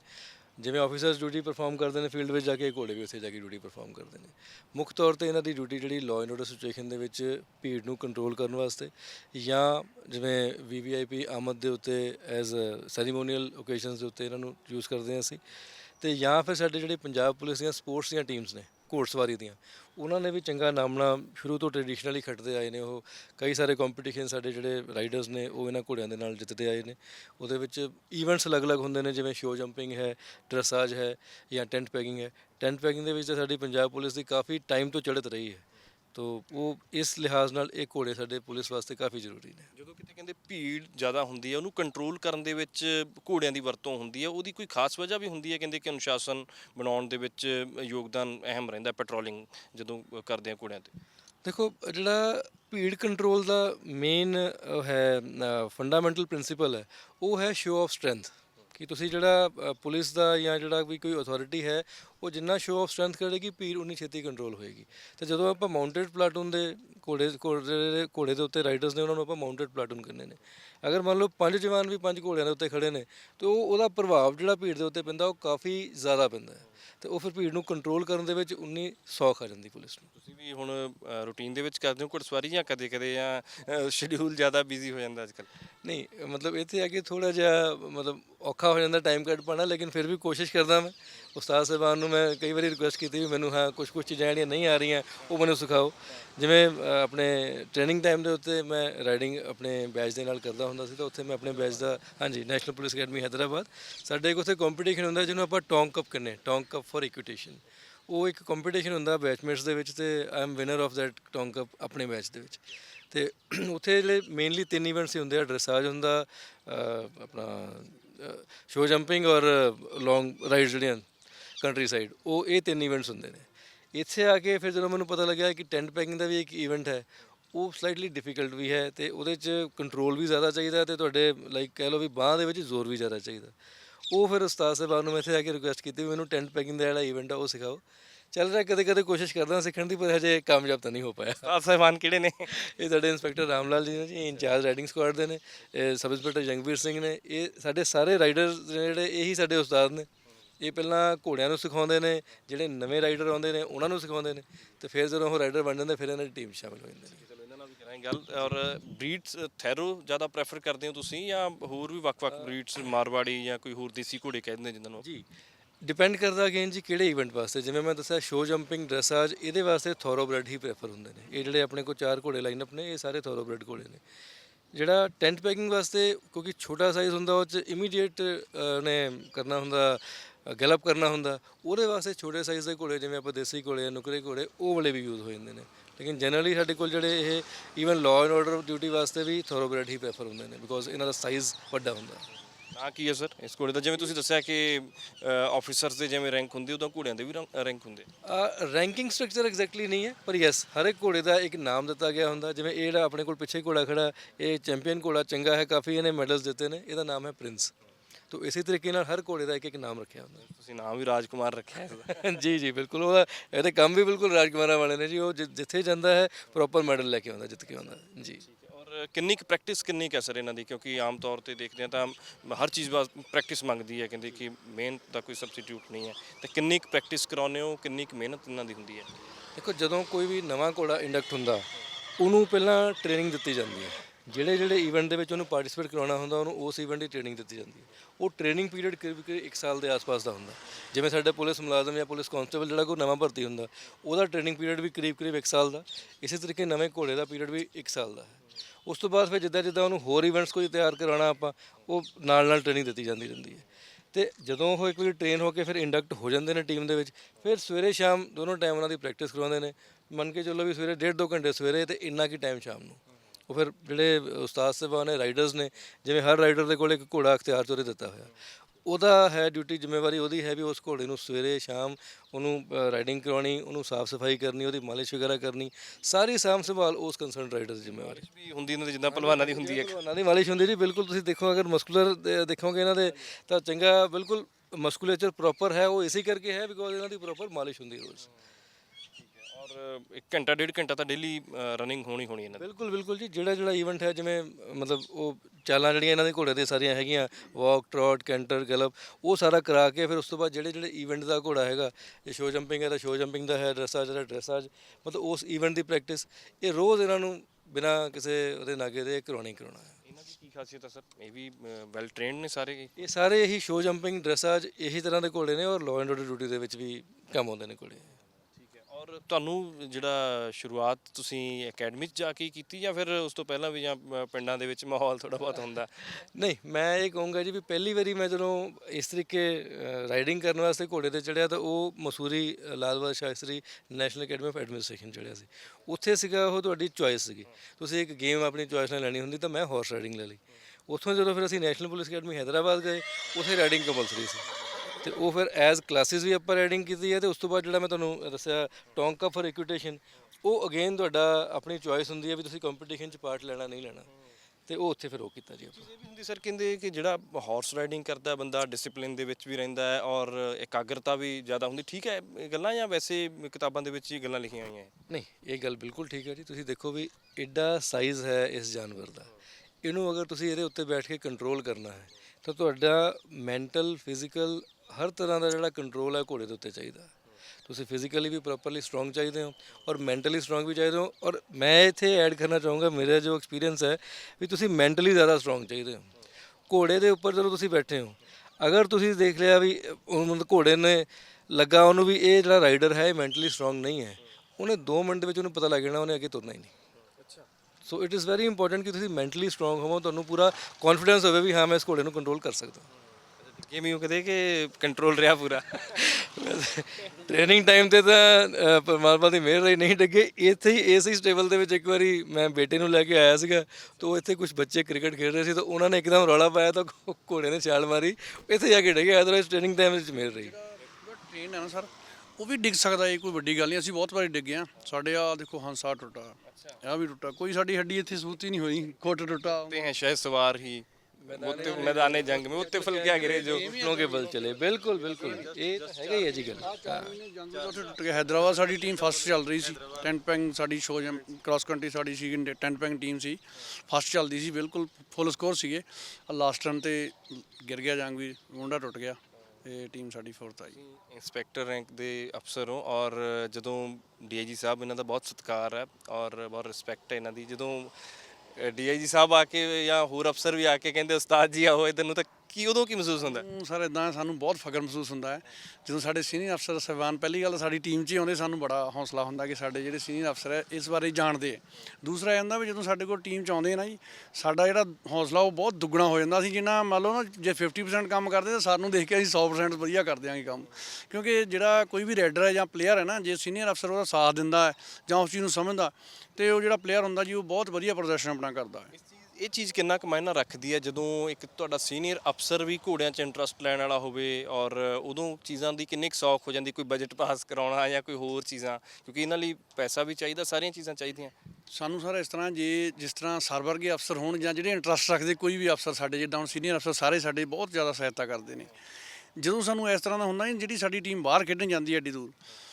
ਜਿਵੇਂ ਆਫੀਸਰਸ ਡਿਊਟੀ ਪਰਫਾਰਮ ਕਰਦੇ ਨੇ ਫੀਲਡ ਵਿੱਚ ਜਾ ਕੇ ਇਹ ਘੋੜੇ ਵੀ ਉੱਥੇ ਜਾ ਕੇ ਡਿਊਟੀ ਪਰਫਾਰਮ ਕਰਦੇ ਨੇ। ਮੁੱਖ ਤੌਰ ਤੇ ਇਹਨਾਂ ਦੀ ਡਿਊਟੀ ਜਿਹੜੀ ਲਾਅ ਐਂਡ ਆਰਡਰ ਸਿਚੁਏਸ਼ਨ ਦੇ ਵਿੱਚ ਭੀੜ ਨੂੰ ਕੰਟਰੋਲ ਕਰਨ ਵਾਸਤੇ ਜਾਂ ਜਿਵੇਂ ਵੀਵੀਆਈਪੀ ਆਮਦ ਦੇ ਉੱਤੇ ਐਜ਼ ਸੈਰੀਮੋਨੀਅਲ ਓਕੇਸ਼ਨਸ ਦੇ ਉੱਤੇ ਇਹਨਾਂ ਨੂੰ ਯੂਜ਼ ਕਰਦੇ ਹਾਂ ਅਸੀਂ। ਤੇ ਜਾਂ ਫਿਰ ਸਾਡੇ ਜਿਹੜੇ ਪੰਜਾਬ ਪੁਲਿਸ ਦੀਆਂ ਸਪੋਰਟਸ ਦੀਆਂ ਟੀਮਸ ਨੇ ਘੋੜਸਵਾਰੀ ਦੀਆਂ। ਉਹਨਾਂ ਨੇ ਵੀ ਚੰਗਾ ਨਾਮਣਾ ਸ਼ੁਰੂ ਤੋਂ ਟ੍ਰੈਡੀਸ਼ਨਲੀ ਖੱਟਦੇ ਆਏ ਨੇ ਉਹ। ਕਈ ਸਾਰੇ ਕੰਪੀਟੀਸ਼ਨ ਸਾਡੇ ਜਿਹੜੇ ਰਾਈਡਰਸ ਨੇ, ਉਹ ਇਹਨਾਂ ਘੋੜਿਆਂ ਦੇ ਨਾਲ ਜਿੱਤਦੇ ਆਏ ਨੇ। ਉਹਦੇ ਵਿੱਚ ਇਵੈਂਟਸ ਅਲੱਗ-ਅਲੱਗ ਹੁੰਦੇ ਨੇ, ਜਿਵੇਂ ਸ਼ੋ ਜੰਪਿੰਗ ਹੈ ਡਰਸਾਜ ਹੈ ਜਾਂ ਟੈਂਟ ਪੈਕਿੰਗ ਹੈ। ਟੈਂਟ ਪੈਕਿੰਗ ਦੇ ਵਿੱਚ ਤਾਂ ਸਾਡੀ ਪੰਜਾਬ ਪੁਲਿਸ ਦੀ ਕਾਫੀ ਟਾਈਮ ਤੋਂ ਚੜ੍ਹਤ ਰਹੀ ਹੈ। ਤੋ ਉਹ ਇਸ ਲਿਹਾਜ਼ ਨਾਲ ਇਹ ਘੋੜੇ ਸਾਡੇ ਪੁਲਿਸ ਵਾਸਤੇ ਕਾਫੀ ਜ਼ਰੂਰੀ ਨੇ। ਜਦੋਂ ਕਿਤੇ ਕਹਿੰਦੇ ਭੀੜ ਜ਼ਿਆਦਾ ਹੁੰਦੀ ਹੈ ਉਹਨੂੰ ਕੰਟਰੋਲ ਕਰਨ ਦੇ ਵਿੱਚ ਘੋੜਿਆਂ ਦੀ ਵਰਤੋਂ ਹੁੰਦੀ ਹੈ ਉਹਦੀ ਕੋਈ ਖਾਸ ਵਜ੍ਹਾ ਵੀ ਹੁੰਦੀ ਹੈ ਕਹਿੰਦੇ ਕਿ ਅਨੁਸ਼ਾਸਨ ਬਣਾਉਣ ਦੇ ਵਿੱਚ ਯੋਗਦਾਨ ਅਹਿਮ ਰਹਿੰਦਾ ਪੈਟਰੋਲਿੰਗ ਜਦੋਂ ਕਰਦੇ ਆ ਘੋੜਿਆਂ ਤੇ? ਦੇਖੋ ਜਿਹੜਾ ਭੀੜ ਕੰਟਰੋਲ ਦਾ ਮੇਨ ਹੈ ਫੰਡਾਮੈਂਟਲ ਪ੍ਰਿੰਸੀਪਲ ਹੈ ਉਹ ਹੈ ਸ਼ੋ ਆਫ ਸਟਰੈਂਥ ਕਿ ਤੁਸੀਂ ਜਿਹੜਾ ਅ, ਪੁਲਿਸ ਦਾ ਜਾਂ ਜਿਹੜਾ ਵੀ ਕੋਈ ਅਥਾਰਟੀ ਹੈ ਉਹ ਜਿੰਨਾ ਸ਼ੋ ਆਫ ਸਟਰੈਂਥ ਕਰੇਗੀ ਭੀੜ ਉਨੀ ਛੇਤੀ ਕੰਟਰੋਲ ਹੋਏਗੀ। ਤੇ ਜਦੋਂ ਆਪਾਂ ਮਾਊਂਟਡ ਪਲਾਟੂਨ ਦੇ ਘੋੜੇ ਘੋੜੇ ਦੇ ਘੋੜੇ ਦੇ ਉੱਤੇ ਰਾਈਡਰਸ ਨੇ ਉਹਨਾਂ ਨੂੰ ਆਪਾਂ ਮਾਊਂਟਡ ਪਲਾਟੂਨ ਕਹਿੰਦੇ ਨੇ। ਅਗਰ ਮੰਨ ਲਓ ਪੰਜ ਜਵਾਨ ਵੀ ਪੰਜ ਘੋੜਿਆਂ ਦੇ ਉੱਤੇ ਖੜੇ ਨੇ ਤੇ ਉਹ ਉਹਦਾ ਪ੍ਰਭਾਵ ਜਿਹੜਾ ਭੀੜ ਦੇ ਉੱਤੇ ਪੈਂਦਾ ਉਹ ਕਾਫੀ ਜ਼ਿਆਦਾ ਪੈਂਦਾ ਹੈ। ਤੇ ਉਹ ਫਿਰ ਭੀੜ ਨੂੰ ਕੰਟਰੋਲ ਕਰਨ ਦੇ ਵਿੱਚ ਉਨੀ ਸੌਖ ਆ ਜਾਂਦੀ ਪੁਲਿਸ ਨੂੰ। ਤੁਸੀਂ ਵੀ ਹੁਣ ਰੂਟੀਨ ਦੇ ਵਿੱਚ ਕਰਦੇ ਹੋ ਘੁੜਸਵਾਰੀ ਜਾਂ ਕਦੇ-ਕਦੇ ਜਾਂ ਸ਼ਡਿਊਲ ਜ਼ਿਆਦਾ ਬਿਜ਼ੀ ਹੋ ਜਾਂਦਾ ਅੱਜਕੱਲ ਨਹੀਂ ਮਤਲਬ ਇੱਥੇ ਆ ਕੇ ਥੋੜਾ ਜਿਹਾ ਮਤਲਬ ਔਖਾ ਹੋ ਜਾਂਦਾ ਟਾਈਮ ਕੱਢ ਪਾਣਾ ਲੇਕਿਨ ਫਿਰ ਵੀ ਕੋਸ਼ਿਸ਼ ਕਰਦਾ ਮੈਂ। ਉਸਤਾਦ ਸਾਹਿਬਾਨ ਨੂੰ ਮੈਂ ਕਈ ਵਾਰੀ ਰਿਕੁਐਸਟ ਕੀਤੀ ਵੀ ਮੈਨੂੰ ਹਾਂ ਕੁਝ ਕੁਝ ਚੀਜ਼ਾਂ ਜਿਹੜੀਆਂ ਨਹੀਂ ਆ ਰਹੀਆਂ, ਉਹ ਮੈਨੂੰ ਸਿਖਾਓ। ਜਿਵੇਂ ਆਪਣੇ ਟ੍ਰੇਨਿੰਗ ਟਾਈਮ ਦੇ ਉੱਤੇ ਮੈਂ ਰਾਈਡਿੰਗ ਆਪਣੇ ਬੈਚ ਦੇ ਨਾਲ ਕਰਦਾ ਹੁੰਦਾ ਸੀ, ਤਾਂ ਉੱਥੇ ਮੈਂ ਆਪਣੇ ਬੈਚ ਦਾ, ਹਾਂਜੀ ਨੈਸ਼ਨਲ ਪੁਲਿਸ ਅਕੈਡਮੀ ਹੈਦਰਾਬਾਦ ਸਾਡੇ ਇੱਕ ਉੱਥੇ ਕੰਪੀਟੀਸ਼ਨ ਹੁੰਦਾ, ਜਿਹਨੂੰ ਆਪਾਂ ਟੌਂਕ ਕੱਪ ਕਹਿੰਦੇ ਟੌਂਕ ਕੱਪ ਫॉर ਇਕੁਇਟੇਸ਼ਨ ਉਹ ਇੱਕ ਕੰਪੀਟੀਸ਼ਨ ਹੁੰਦਾ ਬੈਚਮੇਟਸ ਦੇ ਵਿੱਚ, ਤੇ I am winner of that tonk cup ਆਪਣੇ ਬੈਚ ਦੇ ਵਿੱਚ। ਤੇ [CLEARS THROAT] ਉੱਥੇ ਜਿਹੜੇ ਮੇਨਲੀ ਤਿੰਨ ਇਵੈਂਟਸ ਹੀ ਹੁੰਦੇ ਆ ਡਰੈਸਾਜ ਹੁੰਦਾ ਆਪਣਾ ਸ਼ੋ ਜੰਪਿੰਗ ਔਰ ਲੌਂਗ ਰਾਈਡ ਜਿਹੜੀਆਂ ਕੰਟਰੀ ਸਾਈਡ, ਉਹ ਇਹ ਤਿੰਨ ਇਵੈਂਟਸ ਹੁੰਦੇ ਨੇ। ਇੱਥੇ ਆ ਕੇ ਫਿਰ ਜਦੋਂ ਮੈਨੂੰ ਪਤਾ ਲੱਗਿਆ ਕਿ ਟੈਂਟ ਪੈਕਿੰਗ ਦਾ ਵੀ ਇੱਕ ਇਵੈਂਟ ਹੈ, ਉਹ ਸਲਾਈਟਲੀ ਡਿਫਿਕਲਟ ਵੀ ਹੈ ਤੇ ਉਹਦੇ 'ਚ ਕੰਟਰੋਲ ਵੀ ਜ਼ਿਆਦਾ ਚਾਹੀਦਾ ਤੇ ਤੁਹਾਡੇ ਲਾਈਕ ਕਹਿ ਲਓ ਵੀ ਬਾਹ ਦੇ ਵਿੱਚ ਜ਼ੋਰ ਵੀ ਜ਼ਿਆਦਾ ਚਾਹੀਦਾ। ਉਹ ਫਿਰ ਉਸਤਾਦ ਸਾਹਿਬਾਨ ਨੂੰ ਮੈਂ ਇੱਥੇ ਆ ਕੇ ਰਿਕੁਐਸਟ ਕੀਤੀ ਵੀ ਮੈਨੂੰ ਟੈਂਟ ਪੈਕਿੰਗ ਦਾ ਜਿਹੜਾ ਇਵੈਂਟ ਆ ਉਹ ਸਿਖਾਓ। ਚੱਲ ਰਿਹਾ ਕਦੇ ਕਦੇ ਕੋਸ਼ਿਸ਼ ਕਰਦਾ ਸਿੱਖਣ ਦੀ ਪਰ ਹਜੇ ਕਾਮਯਾਬ ਤਾਂ ਨਹੀਂ ਹੋ ਪਾਇਆ। ਉਸਤਾਦ ਸਾਹਿਬਾਨ ਕਿਹੜੇ ਨੇ? ਇਹ ਸਾਡੇ ਇੰਸਪੈਕਟਰ ਰਾਮਲਾਲ ਜੀ ਨੇ ਜੀ ਇੰਚਾਰਜ ਰਾਈਡਿੰਗ ਸਕੁਆਡ ਦੇ ਨੇ ਇਹ ਸਬ ਇੰਸਪੈਕਟਰ ਜੰਗਵੀਰ ਸਿੰਘ ਨੇ ਇਹ ਸਾਡੇ ਸਾਰੇ ਰਾਈਡਰ ਜਿਹੜੇ ਇਹੀ ਸਾਡੇ ਉਸਤਾਦ ਨੇ। ਇਹ ਪਹਿਲਾਂ ਘੋੜਿਆਂ ਨੂੰ ਸਿਖਾਉਂਦੇ ਨੇ ਜਿਹੜੇ ਨਵੇਂ ਰਾਈਡਰ ਆਉਂਦੇ ਨੇ ਉਹਨਾਂ ਨੂੰ ਸਿਖਾਉਂਦੇ ਨੇ ਤੇ ਫਿਰ ਜਦੋਂ ਉਹ ਰਾਈਡਰ ਬਣ ਜਾਂਦੇ ਫਿਰ ਇਹਨਾਂ ਦੀ ਟੀਮ ਸ਼ਾਮਿਲ ਹੋ ਜਾਂਦੇ ਨੇ ਚਲੋ ਇਹਨਾਂ ਨਾਲ ਵੀ ਕਰਾਂਗੇ ਗੱਲ। ਔਰ ਬਰੀਡਸ ਥੈਰੋ ਜ਼ਿਆਦਾ ਪ੍ਰੈਫਰ ਕਰਦੇ ਹੋ ਤੁਸੀਂ ਜਾਂ ਹੋਰ ਵੀ ਵੱਖ-ਵੱਖ ਬਰੀਡਸ ਮਾਰਵਾੜੀ ਜਾਂ ਕੋਈ ਹੋਰ ਦੇਸੀ ਘੋੜੇ ਕਹਿੰਦੇ ਜਿਨ੍ਹਾਂ ਨੂੰ? ਜੀ ਡਿਪੈਂਡ ਕਰਦਾ ਅਗੇਨ ਜੀ ਕਿਹੜੇ ਇਵੈਂਟ ਵਾਸਤੇ? ਜਿਵੇਂ ਮੈਂ ਦੱਸਿਆ ਸ਼ੋ ਜੰਪਿੰਗ ਡਰੈਸਾਜ ਇਹਦੇ ਵਾਸਤੇ ਥੋਰੋਬ੍ਰੈਡ ਹੀ ਪ੍ਰੈਫਰ ਹੁੰਦੇ ਨੇ। ਇਹ ਜਿਹੜੇ ਆਪਣੇ ਕੋਲ ਚਾਰ ਘੋੜੇ ਲਾਈਨਅਪ ਨੇ, ਇਹ ਸਾਰੇ ਥੋਰੋਬ੍ਰੈਡ ਘੋੜੇ ਨੇ। ਜਿਹੜਾ ਟੈਂਟ ਪੈਕਿੰਗ ਵਾਸਤੇ ਕਿਉਂਕਿ ਛੋਟਾ ਸਾਈਜ਼ ਹੁੰਦਾ, ਉਹ ਚ ਇਮੀਡੀਏਟ ਨੇ ਕਰਨਾ ਹੁੰਦਾ ਗੈਲਪ ਕਰਨਾ ਹੁੰਦਾ, ਉਹਦੇ ਵਾਸਤੇ ਛੋਟੇ ਸਾਈਜ਼ ਦੇ ਘੋੜੇ, ਜਿਵੇਂ ਆਪਾਂ ਦੇਸੀ ਘੋੜੇ ਨੁਕਰੇ ਘੋੜੇ, ਉਹ ਵਾਲੇ ਵੀ ਯੂਜ਼ ਹੋ ਜਾਂਦੇ ਨੇ। ਲੇਕਿਨ ਜਨਰਲੀ ਸਾਡੇ ਕੋਲ ਜਿਹੜੇ ਇਹ even law and order duty ਵਾਸਤੇ ਵੀ ਥੋਰੋਬ੍ਰੈਡ ਹੀ ਪ੍ਰੈਫਰ ਹੁੰਦੇ ਨੇ ਬਿਕੋਜ਼ ਇਹਨਾਂ ਦਾ ਸਾਈਜ਼ ਵੱਡਾ ਹੁੰਦਾ। ਨਾਂ ਕੀ ਹੈ ਸਰ ਇਸ ਘੋੜੇ ਦਾ ਜਿਵੇਂ ਤੁਸੀਂ ਦੱਸਿਆ ਕਿ ਆਫੀਸਰਸ ਦੇ ਜਿਵੇਂ ਰੈਂਕ ਹੁੰਦੀ ਉਦੋਂ ਘੋੜਿਆਂ ਦੇ ਵੀ ਰੈਂਕ ਹੁੰਦੇ। ਰੈਂਕਿੰਗ ਸਟਰਕਚਰ ਐਗਜ਼ੈਕਟਲੀ ਨਹੀਂ ਹੈ ਪਰ ਯੈਸ ਹਰ ਇੱਕ ਘੋੜੇ ਦਾ ਇੱਕ ਨਾਮ ਦਿੱਤਾ ਗਿਆ ਹੁੰਦਾ ਜਿਵੇਂ ਇਹ ਜਿਹੜਾ ਆਪਣੇ ਕੋਲ ਪਿੱਛੇ ਘੋੜਾ ਖੜਾ ਇਹ ਚੈਂਪੀਅਨ ਘੋੜਾ ਚੰਗਾ ਹੈ ਕਾਫੀ ਇਹਨੇ ਮੈਡਲਸ ਦਿੱਤੇ ਨੇ ਇਹਦਾ ਨਾਮ ਹੈ ਪ੍ਰਿੰਸ ਤੋ ਇਸੇ ਤਰੀਕੇ ਨਾਲ ਹਰ ਘੋੜੇ ਦਾ ਇੱਕ ਇੱਕ ਨਾਮ ਰੱਖਿਆ ਹੁੰਦਾ। ਤੁਸੀਂ ਨਾਮ ਵੀ ਰਾਜਕੁਮਾਰ ਰੱਖਿਆ ਦਾ [LAUGHS] ਜੀ ਜੀ ਬਿਲਕੁਲ ਉਹਦਾ ਇਹਦੇ ਕੰਮ ਵੀ ਬਿਲਕੁਲ ਰਾਜਕੁਮਾਰਾਂ ਵਾਲੇ ਨੇ ਜੀ ਉਹ ਜਿੱਥੇ ਜਾਂਦਾ ਹੈ ਪ੍ਰੋਪਰ ਮੈਡਲ ਲੈ ਕੇ ਆਉਂਦਾ ਜਿੱਤ ਕੇ ਆਉਂਦਾ ਜੀ। ਕਿੰਨੀ ਕੁ ਪ੍ਰੈਕਟਿਸ ਕਿੰਨੀ ਕੁ ਹੈ ਸਰ ਇਹਨਾਂ ਦੀ? ਕਿਉਂਕਿ ਆਮ ਤੌਰ ਤੇ ਦੇਖਦੇ ਹਾਂ ਤਾਂ ਹਰ ਚੀਜ਼ ਵਾਸ ਪ੍ਰੈਕਟਿਸ ਮੰਗਦੀ ਹੈ, ਕਹਿੰਦੇ ਕਿ ਮਿਹਨਤ ਦਾ ਕੋਈ ਸਬਸਟੀਟਿਊਟ ਨਹੀਂ ਹੈ। ਤੇ ਕਿੰਨੀ ਕੁ ਪ੍ਰੈਕਟਿਸ ਕਰਾਉਂਦੇ ਹੋ? ਕਿੰਨੀ ਕੁ ਮਿਹਨਤ ਇਹਨਾਂ ਦੀ ਹੁੰਦੀ ਹੈ? ਦੇਖੋ, ਜਦੋਂ ਕੋਈ ਵੀ ਨਵਾਂ ਘੋੜਾ ਇੰਡਕਟ ਹੁੰਦਾ, ਉਹਨੂੰ ਪਹਿਲਾਂ ਟ੍ਰੇਨਿੰਗ ਦਿੱਤੀ ਜਾਂਦੀ ਹੈ। ਜਿਹੜੇ ਜਿਹੜੇ ਇਵੈਂਟ ਦੇ ਵਿੱਚ ਉਹਨੂੰ ਪਾਰਟਿਸਿਪੇਟ ਕਰਾਉਣਾ ਹੁੰਦਾ, ਉਹਨੂੰ ਉਸ ਇਵੈਂਟ ਦੀ ਟ੍ਰੇਨਿੰਗ ਦਿੱਤੀ ਜਾਂਦੀ ਹੈ। ਉਹ ਟ੍ਰੇਨਿੰਗ ਪੀਰੀਅਡ ਕਰੀਬ ਕਰੀਬ 1 ਸਾਲ ਦੇ ਆਸ-ਪਾਸ ਦਾ ਹੁੰਦਾ। ਜਿਵੇਂ ਸਾਡੇ ਪੁਲਿਸ ਮੁਲਾਜ਼ਮ ਜਾਂ ਪੁਲਿਸ ਕਾਂਸਟੇਬਲ ਜਿਹੜਾ ਕੋਈ ਨਵਾਂ ਭਰਤੀ ਹੁੰਦਾ, ਉਹਦਾ ਟ੍ਰੇਨਿੰਗ ਪੀਰੀਅਡ ਵੀ ਕਰੀਬ ਕਰੀਬ 1 ਸਾਲ ਦਾ। ਇਸੇ ਤਰੀਕੇ ਨਵੇਂ ਘੋੜੇ ਦਾ ਪੀਰੀਅਡ ਵੀ 1 ਸਾਲ ਦਾ ਹੈ। ਉਸ ਤੋਂ ਬਾਅਦ ਫਿਰ ਜਿੱਦਾਂ ਜਿੱਦਾਂ ਉਹਨੂੰ ਹੋਰ ਇਵੈਂਟਸ ਕੋਈ ਤਿਆਰ ਕਰਾਉਣਾ ਆਪਾਂ, ਉਹ ਨਾਲ ਨਾਲ ਟ੍ਰੇਨਿੰਗ ਦਿੱਤੀ ਜਾਂਦੀ ਰਹਿੰਦੀ ਹੈ। ਤੇ ਜਦੋਂ ਉਹ ਇੱਕ ਵਾਰੀ ਟ੍ਰੇਨ ਹੋ ਕੇ ਫਿਰ ਇੰਡਕਟ ਹੋ ਜਾਂਦੇ ਨੇ ਟੀਮ ਦੇ ਵਿੱਚ, ਫਿਰ ਸਵੇਰੇ ਸ਼ਾਮ ਦੋਨੋਂ ਟਾਈਮ ਉਹਨਾਂ ਦੀ ਪ੍ਰੈਕਟਿਸ ਕਰਵਾਉਂਦੇ ਨੇ। ਮੰਨ ਕੇ ਚੱਲੋ ਵੀ ਸਵੇਰੇ ਡੇਢ ਦੋ ਘੰਟੇ ਸਵੇਰੇ ਤੇ ਇੰਨਾ ਕੀ ਟਾਈਮ ਸ਼ਾਮ ਨੂੰ। ਉਹ ਫਿਰ ਜਿਹੜੇ ਉਸਤਾਦ ਸਾਹਿਬਾਨ ਨੇ ਰਾਈਡਰਸ ਨੇ, ਜਿਵੇਂ ਹਰ ਰਾਈਡਰ ਦੇ ਕੋਲ ਇੱਕ ਘੋੜਾ ਅਖਤਿਆਰ ਚੋਰੇ ਦਿੱਤਾ ਹੋਇਆ। ਉਹਦਾ ਹੈ ਡਿਊਟੀ ਜ਼ਿੰਮੇਵਾਰੀ ਉਹਦੀ ਹੈ ਵੀ ਉਸ ਘੋੜੇ ਨੂੰ ਸਵੇਰੇ ਸ਼ਾਮ ਉਹਨੂੰ ਰਾਈਡਿੰਗ ਕਰਾਉਣੀ ਉਹਨੂੰ ਸਾਫ਼ ਸਫ਼ਾਈ ਕਰਨੀ ਉਹਦੀ ਮਾਲਿਸ਼ ਵਗੈਰਾ ਕਰਨੀ ਸਾਰੀ ਸਾਂਭ ਸੰਭਾਲ ਉਸ ਕੰਸਰਨ ਰਾਈਡਰ ਦੀ ਜ਼ਿੰਮੇਵਾਰੀ। ਵੀ ਹੁੰਦੀ ਇਹਨਾਂ ਦੇ ਜਿੱਦਾਂ ਪਹਿਲਵਾਨਾਂ ਦੀ ਹੁੰਦੀ ਹੈ। ਉਹਨਾਂ ਦੀ ਮਾਲਿਸ਼ ਹੁੰਦੀ ਜੀ ਬਿਲਕੁਲ ਤੁਸੀਂ ਦੇਖੋ ਅਗਰ ਮਸਕੂਲਰ ਦੇਖੋਗੇ ਇਹਨਾਂ ਦੇ ਤਾਂ ਚੰਗਾ ਬਿਲਕੁਲ ਮਸਕੂਲੇਚਰ ਪ੍ਰੋਪਰ ਹੈ ਉਹ ਇਸੇ ਕਰਕੇ ਹੈ ਬਿਕੋਜ਼ ਇਹਨਾਂ ਦੀ ਪ੍ਰੋਪਰ ਮਾਲਿਸ਼ ਹੁੰਦੀ ਰੋਜ਼। ਔਰ ਇੱਕ ਘੰਟਾ ਡੇਢ ਘੰਟਾ ਤਾਂ ਡੇਲੀ ਰਨਿੰਗ ਹੋਣੀ ਹੋਣੀ ਇਹਨਾਂ ਦੀ। ਬਿਲਕੁਲ ਬਿਲਕੁਲ ਜੀ। ਜਿਹੜਾ ਜਿਹੜਾ ਇਵੈਂਟ ਹੈ ਜਿਵੇਂ ਮਤਲਬ ਉਹ ਚਾਲਾਂ ਜਿਹੜੀਆਂ ਇਹਨਾਂ ਦੇ ਘੋੜੇ ਦੇ ਸਾਰੀਆਂ ਹੈਗੀਆਂ ਵਾਕ ਟ੍ਰੌਟ ਕੈਂਟਰ ਗਲਪ ਉਹ ਸਾਰਾ ਕਰਾ ਕੇ ਫਿਰ ਉਸ ਤੋਂ ਬਾਅਦ ਜਿਹੜੇ ਜਿਹੜੇ ਇਵੈਂਟ ਦਾ ਘੋੜਾ ਹੈਗਾ ਜੇ ਸ਼ੋ ਜੰਪਿੰਗ ਹੈ ਤਾਂ ਸ਼ੋ ਜੰਪਿੰਗ ਦਾ ਹੈ ਡਰੈਸਾਜ ਦਾ ਡਰੈਸਾਜ ਮਤਲਬ ਉਸ ਇਵੈਂਟ ਦੀ ਪ੍ਰੈਕਟਿਸ ਇਹ ਰੋਜ਼ ਇਹਨਾਂ ਨੂੰ ਬਿਨਾਂ ਕਿਸੇ ਉਹਦੇ ਨਾਗੇ ਦੇ ਕਰਾਉਣੀ ਕਰਾਉਣਾ ਹੈ। ਇਹਨਾਂ ਦੀ ਕੀ ਖਾਸੀਅਤ ਹੈ ਸਰ? ਇਹ ਵੀ ਵੈਲ ਟ੍ਰੇਨਡ ਨੇ ਸਾਰੇ ਇਹ? ਸਾਰੇ ਇਹੀ ਸ਼ੋ ਜੰਪਿੰਗ ਡਰੈਸਾਜ ਇਹੀ ਤਰ੍ਹਾਂ ਦੇ ਘੋੜੇ ਨੇ ਔਰ ਲਾਅ ਐਂਡ ਆਰਡਰ ਡਿਊਟੀ ਦੇ ਵਿੱਚ ਵੀ ਕੰਮ ਆਉਂਦੇ ਨੇ ਘੋੜੇ। ਔਰ ਤੁਹਾਨੂੰ ਜਿਹੜਾ ਸ਼ੁਰੂਆਤ ਤੁਸੀਂ ਅਕੈਡਮੀ 'ਚ ਜਾ ਕੇ ਹੀ ਕੀਤੀ ਜਾਂ ਫਿਰ ਉਸ ਤੋਂ ਪਹਿਲਾਂ ਵੀ ਜਾਂ ਅ, ਪਿੰਡਾਂ ਦੇ ਵਿੱਚ ਮਾਹੌਲ ਥੋੜਾ ਬਹੁਤ ਹੁੰਦਾ? ਨਹੀਂ ਮੈਂ ਇਹ ਕਹੂੰਗਾ ਜੀ ਵੀ ਪਹਿਲੀ ਵਾਰੀ ਮੈਂ ਜਦੋਂ ਇਸ ਤਰੀਕੇ ਰਾਈਡਿੰਗ ਕਰਨ ਵਾਸਤੇ ਘੋੜੇ ਤੇ ਚੜਿਆ ਤਾਂ ਉਹ ਮਸੂਰੀ ਅ, Lal Bahadur Shastri national academy of administration ਚੜਿਆ ਸੀ। ਉੱਥੇ ਸੀਗਾ ਉਹ ਤੁਹਾਡੀ ਚੁਆਇਸ ਸੀਗੀ। ਤੁਸੀਂ ਇੱਕ ਗੇਮ ਆਪਣੀ ਚੁਆਇਸ ਨਾਲ ਲੈਣੀ ਹੁੰਦੀ ਤਾਂ ਮੈਂ ਹਾਰਸ ਰਾਈਡਿੰਗ ਲੈ ਲਈ। ਉੱਥੋਂ ਜਦੋਂ ਫਿਰ ਅਸੀਂ ਨੈਸ਼ਨਲ ਪੁਲਿਸ ਅਕੈਡਮੀ ਹੈਦਰਾਬਾਦ ਗਏ ਉੱਥੇ ਰਾਈਡਿੰਗ ਕੰਪਲਸਰੀ ਸੀ। ਤੇ ਉਹ ਫਿਰ ਐਜ਼ ਕਲਾਸਿਸ ਵੀ ਆਪਾਂ ਰਾਈਡਿੰਗ ਕੀਤੀ ਹੈ ਤੇ ਉਸ ਤੋਂ ਬਾਅਦ ਜਿਹੜਾ ਮੈਂ ਤੁਹਾਨੂੰ ਦੱਸਿਆ ਟੋਂਕਾ ਫॉर ਇਕੁਇਟੇਸ਼ਨ ਉਹ ਅਗੇਨ ਤੁਹਾਡਾ ਆਪਣੀ ਚੁਆਇਸ ਹੁੰਦੀ ਹੈ ਵੀ ਤੁਸੀਂ ਕੰਪੀਟੀਸ਼ਨ 'ਚ ਪਾਰਟ ਲੈਣਾ ਨਹੀਂ ਲੈਣਾ। ਤੇ ਉਹ ਉੱਥੇ ਫਿਰ ਉਹ ਕੀਤਾ ਜੀ ਆਪਾਂ। ਇਹ ਵੀ ਹੁੰਦੀ ਸਰ ਕਹਿੰਦੇ ਕਿ ਜਿਹੜਾ ਹਾਰਸ ਰਾਈਡਿੰਗ ਕਰਦਾ ਬੰਦਾ ਡਿਸਪਲਿਨ ਦੇ ਵਿੱਚ ਵੀ ਰਹਿੰਦਾ ਹੈ ਔਰ ਇਕਾਗਰਤਾ ਵੀ ਜ਼ਿਆਦਾ ਹੁੰਦੀ। ਠੀਕ ਹੈ ਇਹ ਗੱਲਾਂ ਜਾਂ ਵੈਸੇ ਕਿਤਾਬਾਂ ਦੇ ਵਿੱਚ ਹੀ ਗੱਲਾਂ ਲਿਖੀਆਂ ਹੋਈਆਂ ਹੈ ਨਹੀਂ ਇਹ ਗੱਲ ਬਿਲਕੁਲ ਠੀਕ ਹੈ ਜੀ। ਤੁਸੀਂ ਦੇਖੋ ਵੀ ਐਡਾ ਸਾਈਜ਼ ਹੈ ਇਸ ਜਾਨਵਰ ਦਾ। ਇਹਨੂੰ ਅਗਰ ਤੁਸੀਂ ਇਹਦੇ ਉੱਤੇ ਬੈਠ ਕੇ ਕੰਟਰੋਲ ਕਰਨਾ ਹੈ ਤਾਂ ਤੁਹਾਡਾ ਮੈਂਟਲ ਫਿਜ਼ੀਕਲ ਹਰ ਤਰ੍ਹਾਂ ਦਾ ਜਿਹੜਾ ਕੰਟਰੋਲ ਹੈ ਘੋੜੇ ਦੇ ਉੱਤੇ ਚਾਹੀਦਾ। ਤੁਸੀਂ ਫਿਜ਼ੀਕਲੀ ਵੀ ਪ੍ਰੋਪਰਲੀ ਸਟਰੋਂਗ ਚਾਹੀਦੇ ਹੋ ਔਰ ਮੈਂਟਲੀ ਸਟਰੋਂਗ ਵੀ ਚਾਹੀਦੇ ਹੋ ਔਰ ਮੈਂ ਇੱਥੇ ਐਡ ਕਰਨਾ ਚਾਹੂੰਗਾ ਮੇਰਾ ਜੋ ਐਕਸਪੀਰੀਅੰਸ ਹੈ ਵੀ ਤੁਸੀਂ ਮੈਂਟਲੀ ਜ਼ਿਆਦਾ ਸਟਰੋਂਗ ਚਾਹੀਦੇ ਹੋ। ਘੋੜੇ ਦੇ ਉੱਪਰ ਜਦੋਂ ਤੁਸੀਂ ਬੈਠੇ ਹੋ ਅਗਰ ਤੁਸੀਂ ਦੇਖ ਲਿਆ ਵੀ ਉਹ ਮਤਲਬ ਘੋੜੇ ਨੇ ਲੱਗਾ ਉਹਨੂੰ ਵੀ ਇਹ ਜਿਹੜਾ ਰਾਈਡਰ ਹੈ ਇਹ ਮੈਂਟਲੀ ਸਟਰੋਂਗ ਨਹੀਂ ਹੈ। ਉਹਨੇ 2 ਮਿੰਟ ਦੇ ਵਿੱਚ ਉਹਨੂੰ ਪਤਾ ਲੱਗ ਜਾਣਾ ਉਹਨੇ ਅੱਗੇ ਤੁਰਨਾ ਹੀ ਨਹੀਂ। So it is very important ਕਿ ਤੁਸੀਂ ਮੈਂਟਲੀ ਸਟਰੋਂਗ ਹੋਵੋ ਤੁਹਾਨੂੰ ਪੂਰਾ ਕੌਨਫੀਡੈਂਸ ਹੋਵੇ ਵੀ ਹਾਂ ਮੈਂ ਇਸ ਘੋੜੇ ਨੂੰ ਕੰਟਰੋਲ ਕਰ ਸਕਦਾ। ਗੇਮ ਯੂ ਕਹਦੇ ਕਿ ਕੰਟਰੋਲ ਰਿਹਾ ਪੂਰਾ। ਟ੍ਰੇਨਿੰਗ ਟਾਈਮ ਤੇ ਤਾਂ ਪਰਮਾਤਮਾ ਦੀ ਮਿਹਰ ਰਹੀ ਨਹੀਂ ਡੱਗੇ। ਇੱਥੇ ਹੀ ਇਸੇ ਸਟੇਬਲ ਦੇ ਵਿੱਚ ਇੱਕ ਵਾਰੀ ਮੈਂ ਬੇਟੇ ਨੂੰ ਲੈ ਕੇ ਆਇਆ ਸੀਗਾ ਤੇ ਉਹ ਇੱਥੇ ਕੁਝ ਬੱਚੇ ਕ੍ਰਿਕਟ ਖੇਡ ਰਹੇ ਸੀ ਤਾਂ ਉਹਨਾਂ ਨੇ ਇੱਕਦਮ ਰੌਲਾ ਪਾਇਆ ਤਾਂ ਘੋੜੇ ਨੇ ਛਾਲ ਮਾਰੀ। ਇੱਥੇ ਜਾ ਕੇ ਡਿੱਗੇ ਅਦਰਵਾਈਜ਼ ਟ੍ਰੇਨਿੰਗ ਟਾਈਮ ਵਿੱਚ ਮਿਹਰ ਰਹੀ। ਟ੍ਰੇਨ ਹੈ ਨਾ ਸਰ ਉਹ ਵੀ ਡਿੱਗ ਸਕਦਾ ਇਹ ਕੋਈ ਵੱਡੀ ਗੱਲ ਨਹੀਂ ਅਸੀਂ ਬਹੁਤ ਵਾਰੀ ਡਿੱਗੇ ਆ ਸਾਡੇ ਆ ਦੇਖੋ ਹੰਸਾ ਟੁੱਟਾ ਆ ਵੀ ਟੁੱਟਾ ਕੋਈ ਸਾਡੀ ਹੱਡੀ ਇੱਥੇ ਸੂਤ ਹੀ ਨਹੀਂ ਹੋਈ ਕੋਟ ਟੁੱਟਾ। ਤੇ ਹੈ ਸ਼ਾਇਦ ਸਵਾਰ ਹੀ। ਉੱਤੇ ਮੈਦਾਨੇ ਜੰਗ में ਉੱਤੇ ਫਲ ਗਿਆ ਗਿਰੇ ਜੋ घुटनों के बल चले बिल्कुल बिल्कुल ये तो हैगा ही है जी गल हाँ। ਜੰਗ ਦਾ ਉੱਥੇ ਟੁੱਟ ਗਿਆ ਹੈਦਰਾਬਾਦ ਸਾਡੀ ਟੀਮ ਫਸਟ ਚੱਲ ਰਹੀ ਸੀ ਟੈਂਟ ਪੈਂਗ ਸਾਡੀ ਸ਼ੋ ਕ੍ਰਾਸ ਕੰਟਰੀ ਸਾਡੀ ਸੀ ਟੈਂਟ ਪੈਂਗ ਟੀਮ ਸੀ ਫਸਟ ਚੱਲਦੀ ਸੀ ਬਿਲਕੁਲ ਫੁੱਲ ਸਕੋਰ ਸੀਗੇ ਲਾਸਟ ਰਨ ਤੇ ਗਿਰ ਗਿਆ ਜੰਗ ਵੀ ਮੁੰਡਾ ਟੁੱਟ ਗਿਆ ਤੇ ਟੀਮ ਸਾਡੀ ਫੋਰਥ ਆਈ ਇੰਸਪੈਕਟਰ ਰੈਂਕ ਦੇ ਅਫਸਰ ਹੋ ਔਰ ਜਦੋਂ ਡੀਆਈਜੀ ਸਾਹਿਬ ਇਹਨਾਂ ਦਾ ਬਹੁਤ ਸਤਿਕਾਰ ਹੈ ਔਰ ਬਹੁਤ ਰਿਸਪੈਕਟ ਹੈ ਇਹਨਾਂ ਦੀ ਜਦੋਂ ਡੀਆਈਜੀ ਸਾਹਿਬ ਆ ਕੇ ਜਾਂ ਹੋਰ ਅਫਸਰ ਵੀ ਆ ਕੇ ਕਹਿੰਦੇ, ਉਸਤਾਦ ਜੀ ਆਓ, ਇਧਰ ਨੂੰ ਤਾਂ ਕੀ ਉਦੋਂ ਕੀ ਮਹਿਸੂਸ ਹੁੰਦਾ? ਨੂੰ ਸਰ ਇਦਾਂ ਸਾਨੂੰ ਬਹੁਤ ਫਖਰ ਮਹਿਸੂਸ ਹੁੰਦਾ ਹੈ। ਜਦੋਂ ਸਾਡੇ ਸੀਨੀਅਰ ਅਫਸਰ ਸਾਹਿਬਾਨ, ਪਹਿਲੀ ਗੱਲ ਸਾਡੀ ਟੀਮ 'ਚ ਹੀ ਆਉਂਦੇ, ਸਾਨੂੰ ਬੜਾ ਹੌਸਲਾ ਹੁੰਦਾ ਕਿ ਸਾਡੇ ਜਿਹੜੇ ਸੀਨੀਅਰ ਅਫਸਰ ਹੈ, ਇਸ ਬਾਰੇ ਜਾਣਦੇ ਹੈ। ਦੂਸਰਾ ਇਹ ਹੁੰਦਾ ਵੀ ਜਦੋਂ ਸਾਡੇ ਕੋਲ ਟੀਮ 'ਚ ਆਉਂਦੇ ਨਾ ਜੀ, ਸਾਡਾ ਜਿਹੜਾ ਹੌਸਲਾ ਉਹ ਬਹੁਤ ਦੁੱਗਣਾ ਹੋ ਜਾਂਦਾ। ਅਸੀਂ ਜਿੰਨਾ ਮੰਨ ਲਓ ਨਾ, ਜੇ 50% ਕੰਮ ਕਰਦੇ ਤਾਂ ਸਾਨੂੰ ਦੇਖ ਕੇ ਅਸੀਂ 100% ਵਧੀਆ ਕਰ ਦਿਆਂਗੇ ਕੰਮ। ਕਿਉਂਕਿ ਜਿਹੜਾ ਕੋਈ ਵੀ ਰੈਡਰ ਹੈ ਜਾਂ ਪਲੇਅਰ ਹੈ ਨਾ, ਜੇ ਸੀਨੀਅਰ ਅਫਸਰ ਉਹਦਾ ਸਾਥ ਦਿੰਦਾ ਹੈ ਜਾਂ ਉਸ ਚੀਜ਼ ਨੂੰ ਸਮਝਦਾ, ਤੇ ਉਹ ਜਿਹੜਾ ਪਲੇਅਰ ਹੁੰਦਾ ਜੀ, ਉਹ ਬਹੁਤ ਵਧੀਆ ਪ੍ਰਦਰਸ਼ਨ ਆਪਣਾ ਕਰਦਾ ਹੈ। ਇਹ ਚੀਜ਼ ਕਿੰਨਾ ਕੁ ਮਾਇਨਾ ਰੱਖਦੀ ਹੈ? ਜਦੋਂ ਇੱਕ ਤੁਹਾਡਾ ਸੀਨੀਅਰ ਅਫਸਰ ਵੀ ਘੋੜਿਆਂ 'ਚ ਇੰਟਰਸਟ ਲੈਣ ਵਾਲਾ ਹੋਵੇ ਔਰ ਉਦੋਂ ਚੀਜ਼ਾਂ ਦੀ ਕਿੰਨੀ ਕੁ ਸੌਖ ਹੋ ਜਾਂਦੀ, ਕੋਈ ਬਜਟ ਪਾਸ ਕਰਾਉਣਾ ਜਾਂ ਕੋਈ ਹੋਰ ਚੀਜ਼ਾਂ? ਕਿਉਂਕਿ ਇਹਨਾਂ ਲਈ ਪੈਸਾ ਵੀ ਚਾਹੀਦਾ, ਸਾਰੀਆਂ ਚੀਜ਼ਾਂ ਚਾਹੀਦੀਆਂ। ਸਾਨੂੰ ਸਰ ਇਸ ਤਰ੍ਹਾਂ ਜੇ ਜਿਸ ਤਰ੍ਹਾਂ ਸਰ ਵਰਗੇ ਅਫਸਰ ਹੋਣ ਜਾਂ ਜਿਹੜੇ ਇੰਟਰਸਟ ਰੱਖਦੇ, ਕੋਈ ਵੀ ਅਫਸਰ ਸਾਡੇ ਜਿੱਦਾਂ ਹੁਣ ਸੀਨੀਅਰ ਅਫਸਰ ਸਾਰੇ ਸਾਡੇ ਬਹੁਤ ਜ਼ਿਆਦਾ ਸਹਾਇਤਾ ਕਰਦੇ ਨੇ। ਜਦੋਂ ਸਾਨੂੰ ਇਸ ਤਰ੍ਹਾਂ ਦਾ ਹੁੰਦਾ ਨਹੀਂ ਜਿਹੜੀ ਸਾਡੀ ਟੀਮ ਬਾਹਰ ਖੇਡਣ ਜਾਂਦੀ ਹੈ ਐਡੀ ਦੂਰ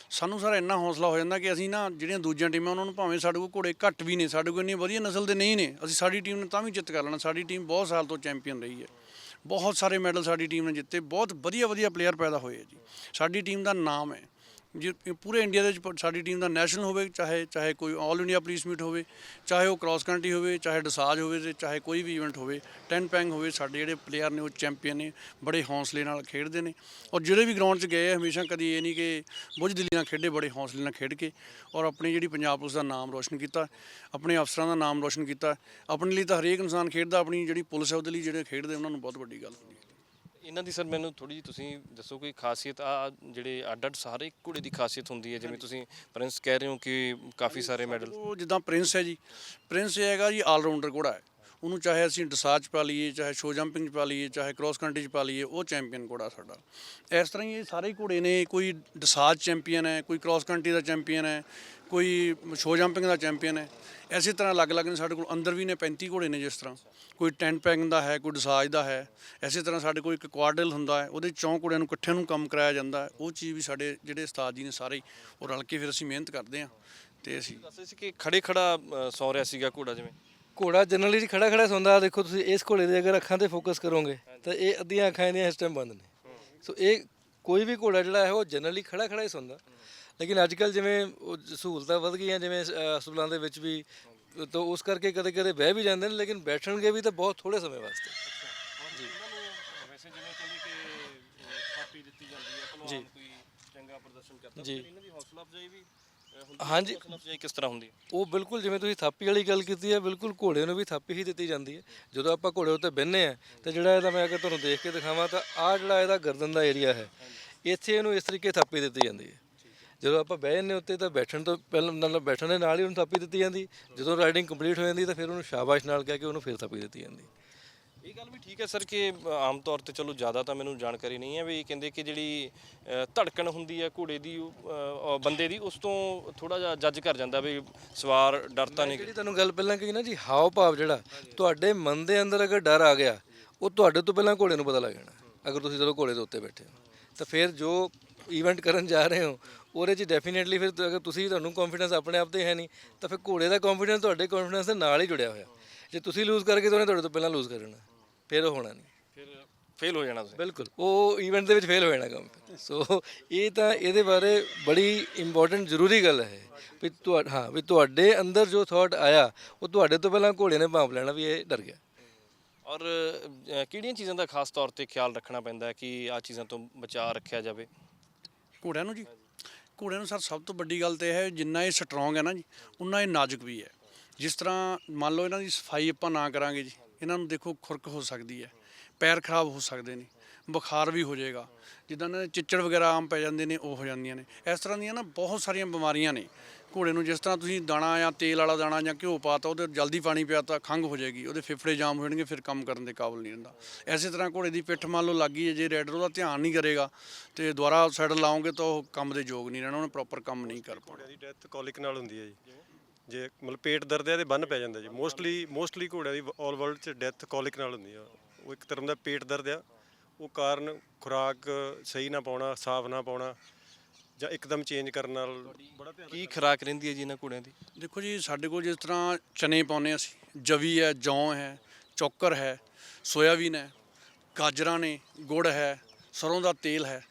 ਸਾਨੂੰ ਸਰ ਇੰਨਾ ਹੌਸਲਾ ਹੋ ਜਾਂਦਾ ਕਿ ਅਸੀਂ ਨਾ ਜਿਹੜੀਆਂ ਦੂਜੀਆਂ ਟੀਮਾਂ, ਉਹਨਾਂ ਨੂੰ ਭਾਵੇਂ ਸਾਡੇ ਕੋਲ ਘੋੜੇ ਘੱਟ ਵੀ ਨੇ, ਸਾਡੇ ਕੋਲ ਇੰਨੀ ਵਧੀਆ ਨਸਲ ਦੇ ਨਹੀਂ ਨੇ, ਅਸੀਂ ਸਾਡੀ ਟੀਮ ਨੇ ਤਾਂ ਵੀ ਜਿੱਤ ਕਰ ਲੈਣਾ। ਸਾਡੀ ਟੀਮ ਬਹੁਤ ਸਾਲ ਤੋਂ ਚੈਂਪੀਅਨ ਰਹੀ ਹੈ। ਬਹੁਤ ਸਾਰੇ ਮੈਡਲ ਸਾਡੀ ਟੀਮ ਨੇ ਜਿੱਤੇ, ਬਹੁਤ ਵਧੀਆ ਵਧੀਆ ਪਲੇਅਰ ਪੈਦਾ ਹੋਏ ਆ ਜੀ। ਸਾਡੀ ਟੀਮ ਦਾ ਨਾਮ ਹੈ। ਜੇ ਪੂਰੇ ਇੰਡੀਆ ਦੇ ਵਿੱਚ ਪ- ਸਾਡੀ ਟੀਮ ਦਾ ਨੈਸ਼ਨਲ ਹੋਵੇ, ਚਾਹੇ ਚਾਹੇ ਕੋਈ ਆਲ ਇੰਡੀਆ ਪੁਲਿਸ ਮੀਟ ਹੋਵੇ, ਚਾਹੇ ਉਹ ਕ੍ਰਾਸ ਕੰਟਰੀ ਹੋਵੇ, ਚਾਹੇ ਡਸਾਜ ਹੋਵੇ ਤੇ ਚਾਹੇ ਕੋਈ ਵੀ ਇਵੈਂਟ ਹੋਵੇ, ਟੈਨ ਪੈਂਗ ਹੋਵੇ, ਸਾਡੇ ਜਿਹੜੇ ਪਲੇਅਰ ਨੇ ਉਹ ਚੈਂਪੀਅਨ ਨੇ, ਬੜੇ ਹੌਸਲੇ ਨਾਲ ਖੇਡਦੇ ਨੇ। ਔਰ ਜਿਹੜੇ ਵੀ ਗਰਾਊਂਡ 'ਚ ਗਏ ਹਮੇਸ਼ਾ ਕਦੀ ਇਹ ਨਹੀਂ ਕਿ ਬੁੱਝ ਦਿਲੀ ਨਾਲ ਖੇਡੇ, ਬੜੇ ਹੌਸਲੇ ਨਾਲ ਖੇਡ ਕੇ ਔਰ ਆਪਣੀ ਜਿਹੜੀ ਪੰਜਾਬ ਪੁਲਿਸ ਦਾ ਨਾਮ ਰੋਸ਼ਨ ਕੀਤਾ, ਆਪਣੇ ਅਫਸਰਾਂ ਦਾ ਨਾਮ ਰੋਸ਼ਨ ਕੀਤਾ। ਆਪਣੇ ਲਈ ਤਾਂ ਹਰੇਕ ਇਨਸਾਨ ਖੇਡਦਾ, ਆਪਣੀ ਜਿਹੜੀ ਪੁਲਿਸ ਹੈ, ਉਹਦੇ ਲਈ ਜਿਹੜੇ ਖੇਡਦੇ, ਉਹਨਾਂ ਨੂੰ ਬਹੁਤ ਵੱਡੀ ਗੱਲ ਹੁੰਦੀ ਹੈ। ਇਹਨਾਂ ਦੀ ਸਰ ਮੈਨੂੰ ਥੋੜੀ ਜਿਹੀ ਤੁਸੀਂ ਦੱਸੋ ਕੋਈ ਖਾਸੀਅਤ ਆ ਜਿਹੜੇ ਅੱਡ ਅੱਡ ਸਾਰੇ ਘੋੜੇ ਦੀ ਖਾਸੀਅਤ ਹੁੰਦੀ ਹੈ ਜਿਵੇਂ ਤੁਸੀਂ ਪ੍ਰਿੰਸ ਕਹਿ ਰਹੇ ਹੋ ਕਿ ਕਾਫੀ ਸਾਰੇ ਮੈਡਲ ਉਹ ਜਿੱਦਾਂ ਪ੍ਰਿੰਸ ਹੈ ਜੀ। ਪ੍ਰਿੰਸ ਇਹ ਹੈਗਾ ਜੀ ਆਲ ਰਾਊਂਡਰ ਘੋੜਾ ਹੈ। ਉਹਨੂੰ ਚਾਹੇ ਅਸੀਂ ਡਸਾਜ ਪਾ ਲਈਏ ਚਾਹੇ ਸ਼ੋ ਜੰਪਿੰਗ 'ਚ ਪਾ ਲਈਏ ਚਾਹੇ ਕ੍ਰਾਸ ਕੰਟਰੀ 'ਚ ਪਾ ਲਈਏ ਉਹ ਚੈਂਪੀਅਨ ਘੋੜਾ ਸਾਡਾ। ਇਸ ਤਰ੍ਹਾਂ ਹੀ ਇਹ ਸਾਰੇ ਘੋੜੇ ਨੇ ਕੋਈ ਡਸਾਜ ਚੈਂਪੀਅਨ ਹੈ ਕੋਈ ਕ੍ਰਾਸ ਕੰਟਰੀ ਦਾ ਚੈਂਪੀਅਨ ਹੈ ਕੋਈ ਸ਼ੋ ਜੰਪਿੰਗ ਦਾ ਚੈਂਪੀਅਨ ਹੈ। ਐਸੀ ਤਰ੍ਹਾਂ ਅਲੱਗ-ਅਲੱਗ ਨੇ ਸਾਡੇ ਕੋਲ ਅੰਦਰ ਵੀ ਨੇ 35 ਘੋੜੇ ਨੇ ਜਿਸ ਤਰ੍ਹਾਂ। ਕੋਈ ਟੈਂਟ ਪੈਕਿੰਗ ਦਾ ਹੈ ਕੋਈ ਡਸਾਜ ਦਾ ਹੈ ਐਸੀ ਤਰ੍ਹਾਂ ਸਾਡੇ ਕੋਲ ਇੱਕ ਕੁਆਡਲ ਹੁੰਦਾ ਹੈ ਉਹਦੇ ਚੌਂ ਘੋੜਿਆਂ ਨੂੰ ਇਕੱਠਿਆਂ ਨੂੰ ਕੰਮ ਕਰਾਇਆ ਜਾਂਦਾ ਹੈ। ਉਹ ਚੀਜ਼ ਵੀ ਸਾਡੇ ਜਿਹੜੇ ਉਸਤਾਦ ਜੀ ਨੇ ਸਾਰੇ ਹੀ ਉਹ ਰਲ ਕੇ ਫਿਰ ਅਸੀਂ ਮਿਹਨਤ ਕਰਦੇ ਹਾਂ ਤੇ ਅਸੀਂ ਦੱਸੇ ਸੀ ਕਿ ਖੜੇ ਖੜਾ ਅ, ਸੌ ਰਿਹਾ ਸੀਗਾ ਘੋੜਾ ਜਿਵੇਂ। ਘੋੜਾ ਜਨਰਲੀ ਖੜਾ ਖੜਾ ਸੌਂਦਾ ਦੇਖੋ ਤੁਸੀਂ ਇਸ ਘੋੜੇ ਦੇ ਅਗਰ ਅੱਖਾਂ ਤੇ ਫੋਕਸ ਕਰੋਗੇ ਤਾਂ ਇਹ ਅੱਧੀਆਂ ਅੱਖਾਂ ਇਹਦੀਆਂ ਇਸ ਟਾਈਮ ਬੰਦ ਨੇ। ਸੋ ਇਹ ਕੋਈ ਵੀ ਘੋੜਾ ਜਿਹੜਾ ਹੈ ਉਹ ਜਨਰਲੀ ਖੜਾ ਖੜਾ ਹੀ ਸੌਂਦਾ। ਲੇਕਿਨ ਅੱਜ ਕੱਲ ਜਿਵੇਂ ਸਹੂਲਤਾਂ ਵਧ ਗਈਆਂ ਜਿਵੇਂ ਹਸਪਤਾਲਾਂ ਦੇ ਵਿੱਚ ਵੀ ਤਾਂ ਉਸ ਕਰਕੇ ਕਦੇ ਕਦੇ ਬਹਿ ਵੀ ਜਾਂਦੇ ਨੇ ਲੇਕਿਨ ਬੈਠਣਗੇ ਵੀ ਤਾਂ ਬਹੁਤ ਥੋੜੇ ਸਮੇਂ ਵਾਸਤੇ। ਵੈਸੇ ਜਿਵੇਂ ਕਹਿੰਦੇ ਕਿ ਥਾਪੀ ਦਿੱਤੀ ਜਾਂਦੀ ਹੈ ਪਹਿਲਵਾਨ ਕੋਈ ਚੰਗਾ ਪ੍ਰਦਰਸ਼ਨ ਕਰਦਾ ਜੀ। ਇਹਨਾਂ ਦੀ ਹੌਸਲਾ ਅਫਜ਼ਾਈ ਵੀ ਅ, ਹੁੰਦੀ ਹੈ ਹਾਂਜੀ। ਅਫਜ਼ਾਈ ਕਿਸ ਤਰ੍ਹਾਂ ਹੁੰਦੀ ਹੈ? ਉਹ ਬਿਲਕੁਲ ਜਿਵੇਂ ਤੁਸੀਂ ਥਾਪੀ ਵਾਲੀ ਗੱਲ ਕੀਤੀ ਹੈ ਬਿਲਕੁਲ ਘੋੜੇ ਨੂੰ ਵੀ ਥਾਪੀ ਹੀ ਦਿੱਤੀ ਜਾਂਦੀ ਹੈ। ਜਦੋਂ ਆਪਾਂ ਘੋੜੇ ਉੱਤੇ ਬਹਿੰਦੇ ਆ ਤਾਂ ਜਿਹੜਾ ਇਹਦਾ ਮੈਂ ਅਗਰ ਤੁਹਾਨੂੰ ਦੇਖ ਕੇ ਦਿਖਾਵਾਂ ਤਾਂ ਆਹ ਜਿਹੜਾ ਇਹਦਾ ਗਰਦਨ ਦਾ ਏਰੀਆ ਹੈ ਇੱਥੇ ਇਹਨੂੰ ਇਸ ਤਰੀਕੇ ਥਾਪੀ ਦਿੱਤੀ ਜਾਂਦੀ ਹੈ। ਜਦੋਂ ਆਪਾਂ ਬਹਿ ਜੰਨੇ ਉੱਤੇ ਤਾਂ ਬੈਠਣ ਤੋਂ ਪਹਿਲਾਂ ਨਾਲ ਬੈਠਣ ਦੇ ਨਾਲ ਹੀ ਉਹਨੂੰ ਥਾਪੀ ਦਿੱਤੀ ਜਾਂਦੀ। ਜਦੋਂ ਰਾਈਡਿੰਗ ਕੰਪਲੀਟ ਹੋ ਜਾਂਦੀ ਤਾਂ ਫਿਰ ਉਹਨੂੰ ਸ਼ਾਬਾਸ਼ ਨਾਲ ਕਹਿ ਕੇ ਉਹਨੂੰ ਫਿਰ ਥਾਪੀ ਦਿੱਤੀ ਜਾਂਦੀ। ਇਹ ਗੱਲ ਵੀ ਠੀਕ ਹੈ ਸਰ ਕਿ ਆਮ ਤੌਰ ਤੇ ਚਲੋ ਜ਼ਿਆਦਾ ਤਾਂ ਮੈਨੂੰ ਜਾਣਕਾਰੀ ਨਹੀਂ ਹੈ ਵੀ ਕਹਿੰਦੇ ਕਿ ਜਿਹੜੀ ਅ, ਧੜਕਣ ਹੁੰਦੀ ਹੈ ਘੋੜੇ ਦੀ ਉਹ, ਅ, ਅ, ਬੰਦੇ ਦੀ ਉਸ ਤੋਂ ਥੋੜਾ ਜਿਹਾ ਜੱਜ ਕਰ ਜਾਂਦਾ ਵੀ ਸਵਾਰ ਡਰਤਾ ਨਹੀਂ ਜਿਹੜੀ ਤੁਹਾਨੂੰ ਗੱਲ ਪਹਿਲਾਂ ਕਹੀ ਨਾ ਜੀ ਹਾਵ ਭਾਵ ਜਿਹੜਾ ਤੁਹਾਡੇ ਮਨ ਦੇ ਅੰਦਰ ਅਗਰ ਡਰ ਆ ਗਿਆ ਉਹ ਤੁਹਾਡੇ ਤੋਂ ਪਹਿਲਾਂ ਘੋੜੇ ਨੂੰ ਪਤਾ ਲੱਗ ਜਾਣਾ ਅਗਰ ਤੁਸੀਂ ਜਦੋਂ ਘੋੜੇ ਦੇ ਉੱਤੇ ਬੈਠੇ ਹੋ। ਤਾਂ ਫਿਰ ਜੋ ਇਵੈਂਟ ਕਰਨ ਜਾ ਰਹੇ ਹੋ ਉਹਦੇ 'ਚ ਡੈਫੀਨੇਟਲੀ ਫਿਰ ਤੁ- ਅਗਰ ਤੁਸੀਂ ਤੁਹਾਨੂੰ ਕੌਨਫੀਡੈਂਸ ਆਪਣੇ ਆਪ ਤੇ ਹੈ ਨਹੀਂ ਤਾਂ ਫਿਰ ਘੋੜੇ ਦਾ ਕੌਨਫੀਡੈਂਸ ਤੁਹਾਡੇ ਕੌਨਫੀਡੈਂਸ ਦੇ ਨਾਲ ਹੀ ਜੁੜਿਆ ਹੋਇਆ। ਜੇ ਤੁਸੀਂ ਲੂਜ਼ ਕਰਕੇ ਤਾਂ ਉਹਨੇ ਤੁਹਾਡੇ ਤੋਂ ਪਹਿਲਾਂ ਲੂਜ਼ ਕਰ ਜਾਣਾ ਫਿਰ ਉਹ ਹੋਣਾ ਨਹੀਂ। ਫਿਰ ਫੇਲ ਹੋ ਜਾਣਾ ਤੁਸੀਂ। ਬਿਲਕੁਲ। ਉਹ ਇਵੈਂਟ ਦੇ ਵਿੱਚ ਫੇਲ ਹੋ ਜਾਣਾ ਕੰਮ। ਸੋ ਇਹ ਤਾਂ ਇਹਦੇ ਬਾਰੇ ਬੜੀ ਇੰਪੋਰਟੈਂਟ ਜ਼ਰੂਰੀ ਗੱਲ ਹੈ ਵੀ ਤੁਹਾ ਹਾਂ ਵੀ ਤੁਹਾਡੇ ਅੰਦਰ ਜੋ ਥਾਟ ਆਇਆ ਉਹ ਤੁਹਾਡੇ ਤੋਂ ਪਹਿਲਾਂ ਘੋੜੇ ਨੇ ਭਾਂਪ ਲੈਣਾ ਵੀ ਇਹ ਡਰ ਗਿਆ। ਔਰ ਅ, ਕਿਹੜੀਆਂ ਚੀਜ਼ਾਂ ਦਾ ਖਾਸ ਤੌਰ ਤੇ ਖਿਆਲ ਰੱਖਣਾ ਪੈਂਦਾ ਹੈ ਕਿ ਆ ਚੀਜ਼ਾਂ ਤੋਂ ਬਚਾਅ ਰੱਖਿਆ ਜਾਵੇ? ਘੋੜਿਆਂ ਨੂੰ ਜੀ। ਘੋੜਿਆਂ ਨੂੰ ਸਰ ਸਭ ਤੋਂ ਵੱਡੀ ਗੱਲ ਤੇ ਇਹ ਹੈ ਜਿੰਨਾ ਇਹ ਸਟਰੋਂਗ ਹੈ ਨਾ ਜੀ ਉਨਾ ਇਹ ਨਾਜ਼ੁਕ ਵੀ ਹੈ। ਜਿਸ ਤਰ੍ਹਾਂ ਮੰਨ ਲਓ ਇਹਨਾਂ ਦੀ ਸਫ਼ਾਈ ਆਪਾਂ ਨਾ ਕਰਾਂਗੇ ਜੀ। ਇਹਨਾਂ ਨੂੰ ਦੇਖੋ ਖੁਰਕ ਹੋ ਸਕਦੀ ਹੈ, ਪੈਰ ਖਰਾਬ ਹੋ ਸਕਦੇ ਨੇ, ਬੁਖਾਰ ਵੀ ਹੋ ਜਾਏਗਾ। ਜਿੱਦਾਂ ਇਹਨਾਂ ਦੇ ਚਿੱਚੜ ਵਗੈਰਾ ਆਮ ਪੈ ਜਾਂਦੇ ਨੇ, ਉਹ ਹੋ ਜਾਂਦੀਆਂ ਨੇ। ਇਸ ਤਰ੍ਹਾਂ ਦੀਆਂ ਨਾ ਬਹੁਤ ਸਾਰੀਆਂ ਬਿਮਾਰੀਆਂ ਨੇ। ਘੋੜੇ ਨੂੰ ਜਿਸ ਤਰ੍ਹਾਂ ਤੁਸੀਂ ਦਾਣਾ ਜਾਂ ਤੇਲ ਵਾਲਾ ਦਾਣਾ ਜਾਂ ਘਿਓ ਪਾਤਾ ਉਹਦੇ ਜਲਦੀ ਪਾਣੀ ਪਿਆ ਤਾਂ ਖੰਘ ਹੋ ਜਾਏਗੀ, ਉਹਦੇ ਫੇਫੜੇ ਜਾਮ ਹੋ ਜਾਣਗੇ, ਫਿਰ ਕੰਮ ਕਰਨ ਦੇ ਕਾਬਿਲ ਨਹੀਂ ਰਹਿੰਦਾ। ਐਸੇ ਤਰ੍ਹਾਂ ਘੋੜੇ ਦੀ ਪਿੱਠ ਮੰਨ ਲਓ ਲੱਗੀ ਹੈ, ਜੇ ਰੈਡਰ ਉਹਦਾ ਧਿਆਨ ਨਹੀਂ ਕਰੇਗਾ, ਤੇ ਦੁਬਾਰਾ ਸਾਈਡ ਲਾਓਗੇ ਤਾਂ ਉਹ ਕੰਮ ਦੇ ਯੋਗ ਨਹੀਂ ਰਹਿਣਾ, ਉਹਨੇ ਪ੍ਰੋਪਰ ਕੰਮ ਨਹੀਂ ਕਰ ਪਾਉਣਾ ਦੀ ਡੈਥ ਕੋਲਿਕ ਨਾਲ ਹੁੰਦੀ ਹੈ ਜੀ। ਜੇ ਮਤਲਬ ਪੇਟ ਦਰਦ ਹੈ ਤੇ ਬੰਨ ਪੈ ਜਾਂਦਾ ਜੀ। ਮੋਸਟਲੀ ਮੋਸਟਲੀ ਘੋੜਿਆਂ ਦੀ ਆਲ ਵਰਲਡ 'ਚ ਡੈਥ ਕੋਲਿਕ ਨਾਲ ਹੁੰਦੀ ਆ। ਉਹ ਇੱਕ ਤਰ੍ਹਾਂ ਦਾ ਪੇਟ ਦਰਦ ਆ। ਉਹ ਕਾਰਨ ਖੁਰਾਕ ਸਹੀ ਨਾ ਪਾਉਣਾ ਸਾਫ਼ ਨਾ ਪਾਉਣਾ ਜਾਂ ਇੱਕਦਮ ਚੇਂਜ ਕਰਨ ਨਾਲ ਬੜਾ ਧਿਆਨ ਕੀ ਖੁਰਾਕ ਰਹਿੰਦੀ ਹੈ ਜੀ ਇਹਨਾਂ ਘੋੜਿਆਂ ਦੀ? ਦੇਖੋ ਜੀ ਸਾਡੇ ਕੋਲ ਜਿਸ ਤਰ੍ਹਾਂ ਚਨੇ ਪਾਉਂਦੇ ਅਸੀਂ ਜਵੀ ਹੈ ਜੌਂ ਹੈ ਚੌਕਰ ਹੈ ਸੋਇਆਬੀਨ ਹੈ ਗਾਜਰਾਂ ਨੇ ਗੁੜ ਹੈ ਸਰੋਂ ਦਾ ਤੇਲ ਹੈ।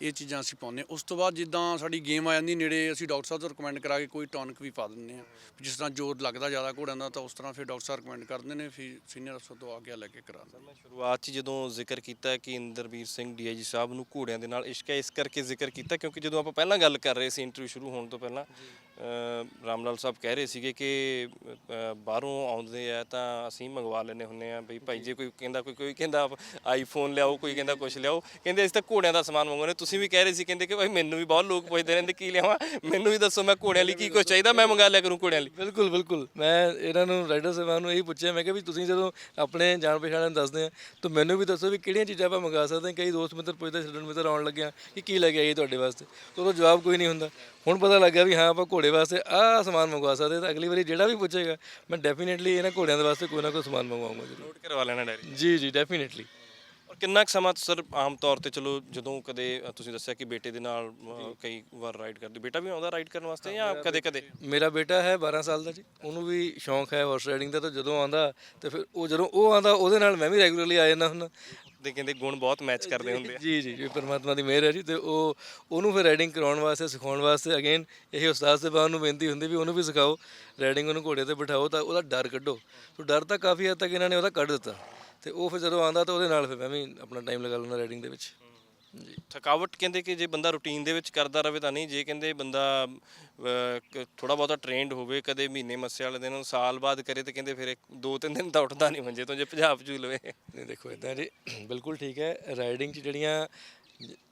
ਇਹ ਚੀਜ਼ਾਂ ਅਸੀਂ ਪਾਉਂਦੇ ਉਸ ਤੋਂ ਬਾਅਦ ਜਿੱਦਾਂ ਸਾਡੀ ਗੇਮ ਆ ਜਾਂਦੀ ਨੇੜੇ ਅਸੀਂ ਡਾਕਟਰ ਸਾਹਿਬ ਤੋਂ ਰਿਕਮੈਂਡ ਕਰਾ ਕੇ ਕੋਈ ਟੌਨਿਕ ਵੀ ਪਾ ਦਿੰਦੇ ਆ ਜਿਸ ਤਰ੍ਹਾਂ ਜ਼ੋਰ ਲੱਗਦਾ ਜ਼ਿਆਦਾ ਘੋੜਿਆਂ ਦਾ ਤਾਂ ਉਸ ਤਰ੍ਹਾਂ ਫਿਰ ਡਾਕਟਰ ਸਾਹਿਬ ਰਿਕਮੈਂਡ ਕਰ ਦਿੰਦੇ ਨੇ ਫਿਰ ਸੀਨੀਅਰ ਅਫਸਰ ਤੋਂ ਆ ਕੇ ਲੈ ਕੇ ਕਰਾਉਂਦੇ ਮੈਂ ਸ਼ੁਰੂਆਤ 'ਚ ਜਦੋਂ ਜ਼ਿਕਰ ਕੀਤਾ ਕਿ ਇੰਦਰਵੀਰ ਸਿੰਘ ਡੀਆਈਜੀ ਸਾਹਿਬ ਨੂੰ ਘੋੜਿਆਂ ਦੇ ਨਾਲ ਇਸ਼ਕ ਹੈ ਇਸ ਕਰਕੇ ਜ਼ਿਕਰ ਕੀਤਾ ਕਿਉਂਕਿ ਜਦੋਂ ਆਪਾਂ ਪਹਿਲਾਂ ਗੱਲ ਕਰ ਰਹੇ ਸੀ ਇੰਟਰਵਿਊ ਸ਼ੁਰੂ ਹੋਣ ਤੋਂ ਪਹਿਲਾਂ ਅ, ਰਾਮ ਲਾਲ ਸਾਹਿਬ ਕਹਿ ਰਹੇ ਸੀਗੇ ਕਿ ਬਾਹਰੋਂ ਆਉਂਦੇ ਆ ਤਾਂ ਅਸੀਂ ਮੰਗਵਾ ਲੈਨੇ ਹੁੰਨੇ ਆ ਬਈ ਭਾਈ ਜੇ। ਕੋਈ ਕਹਿੰਦਾ ਕੋਈ ਕੋਈ ਕਹਿੰਦਾ ਆਈਫੋਨ ਲਿਆਓ ਕੋਈ ਕਹਿੰਦਾ ਕੁਝ ਲਿਆਓ ਕਹਿੰਦੇ ਅਸੀਂ ਤਾਂ ਘੋੜਿਆਂ ਦਾ ਸਮਾਨ ਮੰਗਵਾਉਂਦੇ ਤੁਸੀਂ ਵੀ ਕਹਿ ਰਹੇ ਸੀ ਕਹਿੰਦੇ ਕਿ ਭਾਈ ਮੈਨੂੰ ਵੀ ਬਹੁਤ ਲੋਕ ਪੁੱਛਦੇ ਰਹਿੰਦੇ ਕੀ ਲਿਆਵਾਂ? ਮੈਨੂੰ ਵੀ ਦੱਸੋ ਮੈਂ ਘੋੜਿਆਂ ਲਈ ਕੀ ਕੁਝ ਚਾਹੀਦਾ ਮੈਂ ਮੰਗਾ ਲਿਆ ਕਰੂੰ ਘੋੜਿਆਂ ਲਈ। ਬਿਲਕੁਲ ਬਿਲਕੁਲ। ਮੈਂ ਇਹਨਾਂ ਨੂੰ ਰਾਈਡਰ ਸਾਹਿਬਾਨ ਨੂੰ ਇਹੀ ਪੁੱਛਿਆ ਮੈਂ ਕਿਹਾ ਵੀ ਤੁਸੀਂ ਜਦੋਂ ਆਪਣੇ ਜਾਣ ਪਛਾਣ ਨੂੰ ਦੱਸਦੇ ਆ ਤਾਂ ਮੈਨੂੰ ਵੀ ਦੱਸੋ ਵੀ ਕਿਹੜੀਆਂ ਚੀਜ਼ਾਂ ਆਪਾਂ ਮੰਗਾ ਸਕਦੇ ਹਾਂ ਕਈ ਦੋਸਤ ਮਿੱਤਰ ਪੁੱਛਦੇ ਛੱਡਣ ਮਿੱਤਰ ਆਉਣ ਲੱਗਿਆ ਕਿ ਕੀ ਲੈ ਕੇ ਆਈਏ ਤੁਹਾਡੇ ਵਾਸਤੇ? ਤਾਂ ਉਹਦਾ ਜਵਾਬ ਕੋਈ ਨਹੀਂ ਹੁੰਦਾ। ਹੁਣ ਪਤਾ ਲੱਗਾ ਵੀ ਹਾਂ ਆਪਾਂ ਘੋੜੇ ਵਾਸਤੇ ਆਹ ਸਮਾਨ ਮੰਗਵਾ ਸਕਦੇ ਤਾਂ ਅਗਲੀ ਵਾਰੀ ਜਿਹੜਾ ਵੀ ਪੁੱਛੇਗਾ ਮੈਂ ਡੈਫੀਨੇਟਲੀ ਇਹਨਾਂ ਘੋੜਿਆਂ ਦੇ ਵਾਸਤੇ ਕੋਈ ਨਾ ਕੋਈ ਸਮਾਨ ਮੰਗਵਾਉਂਗਾ ਜ਼ਰੂਰ। ਨੋਟ ਕਰਵਾ ਲੈਣਾ ਡਾਇਰੀ ਜੀ ਜੀ ਡੈਫੀਨੇਟਲੀ ਕਿੰਨਾ ਕੁ ਸਮਾਂ ਸਰ ਆਮ ਤੌਰ ਤੇ ਚਲੋ ਜਦੋਂ ਕਦੇ ਤੁਸੀਂ ਦੱਸਿਆ ਕਿ ਬੇਟੇ ਦੇ ਨਾਲ ਅ, ਕਈ ਵਾਰ ਰਾਈਡ ਕਰਦੇ ਬੇਟਾ ਵੀ ਆਉਂਦਾ ਰਾਈਡ ਕਰਨ ਵਾਸਤੇ ਜਾਂ ਕਦੇ ਕਦੇ? ਮੇਰਾ ਬੇਟਾ ਹੈ 12 ਸਾਲ ਦਾ ਜੀ ਉਹਨੂੰ ਵੀ ਸ਼ੌਂਕ ਹੈ ਹਾਰਸ ਰਾਈਡਿੰਗ ਦਾ ਤਾਂ ਜਦੋਂ ਆਉਂਦਾ ਤੇ ਫਿਰ ਉਹ ਜਦੋਂ ਉਹ ਆਉਂਦਾ ਉਹਦੇ ਨਾਲ ਮੈਂ ਵੀ ਰੈਗੂਲਰਲੀ ਆ ਜਾਂਦਾ ਹੁੰਦਾ। ਦੇ ਕਹਿੰਦੇ ਗੁਣ ਬਹੁਤ ਮੈਚ ਕਰਦੇ ਹੁੰਦੇ ਆ। ਜੀ ਜੀ ਜੀ ਪਰਮਾਤਮਾ ਦੀ ਮਿਹਰ ਹੈ ਜੀ ਤੇ ਉਹ ਉਹਨੂੰ ਫਿਰ ਰਾਈਡਿੰਗ ਕਰਾਉਣ ਵਾਸਤੇ ਸਿਖਾਉਣ ਵਾਸਤੇ ਅਗੇਨ ਇਹ ਉਸਤਾਦ ਸਾਹਿਬਾਨ ਨੂੰ ਬੇਨਤੀ ਹੁੰਦੀ ਵੀ ਉਹਨੂੰ ਵੀ ਸਿਖਾਓ ਰਾਈਡਿੰਗ ਉਹਨੂੰ ਘੋੜੇ ਤੇ ਬਿਠਾਓ ਤਾਂ ਉਹਦਾ ਡਰ ਕੱਢੋ। ਸੋ ਡਰ ਤਾਂ ਕਾਫੀ ਹੱਦ ਤੱਕ ਇਹਨਾਂ ਨੇ ਉਹਦਾ ਕੱਢ ਦਿੱਤਾ। ਤੇ ਉਹ ਫਿਰ ਜਦੋਂ ਆਂਦਾ ਤਾਂ ਉਹਦੇ ਨਾਲ ਫਿਰ ਮੈਂ ਵੀ ਆਪਣਾ ਟਾਈਮ ਲਗਾ ਲੈਂਦਾ ਰਾਈਡਿੰਗ ਦੇ ਵਿੱਚ। ਜੀ ਥਕਾਵਟ ਕਹਿੰਦੇ ਕਿ ਜੇ ਬੰਦਾ ਰੂਟੀਨ ਦੇ ਵਿੱਚ ਕਰਦਾ ਰਵੇ ਤਾਂ ਨਹੀਂ ਜੇ ਕਹਿੰਦੇ ਬੰਦਾ ਥੋੜਾ ਬਹੁਤਾ ਟ੍ਰੇਨਡ ਹੋਵੇ ਕਦੇ ਮਹੀਨੇ ਮੱਸੇ ਵਾਲੇ ਦਿਨ ਸਾਲ ਬਾਅਦ ਕਰੇ ਤੇ ਕਹਿੰਦੇ ਫਿਰ ਦੋ ਤਿੰਨ ਦਿਨ ਤਾਂ ਉੱਠਦਾ ਨਹੀਂ ਮੰਜੇ ਤੋਂ ਜੇ ਪੰਜਾਬ ਚੂ ਲਵੇ। ਨਹੀਂ ਦੇਖੋ ਇਦਾਂ ਜੀ ਬਿਲਕੁਲ ਠੀਕ ਹੈ ਰਾਈਡਿੰਗ 'ਚ ਜਿਹੜੀਆਂ ਜ-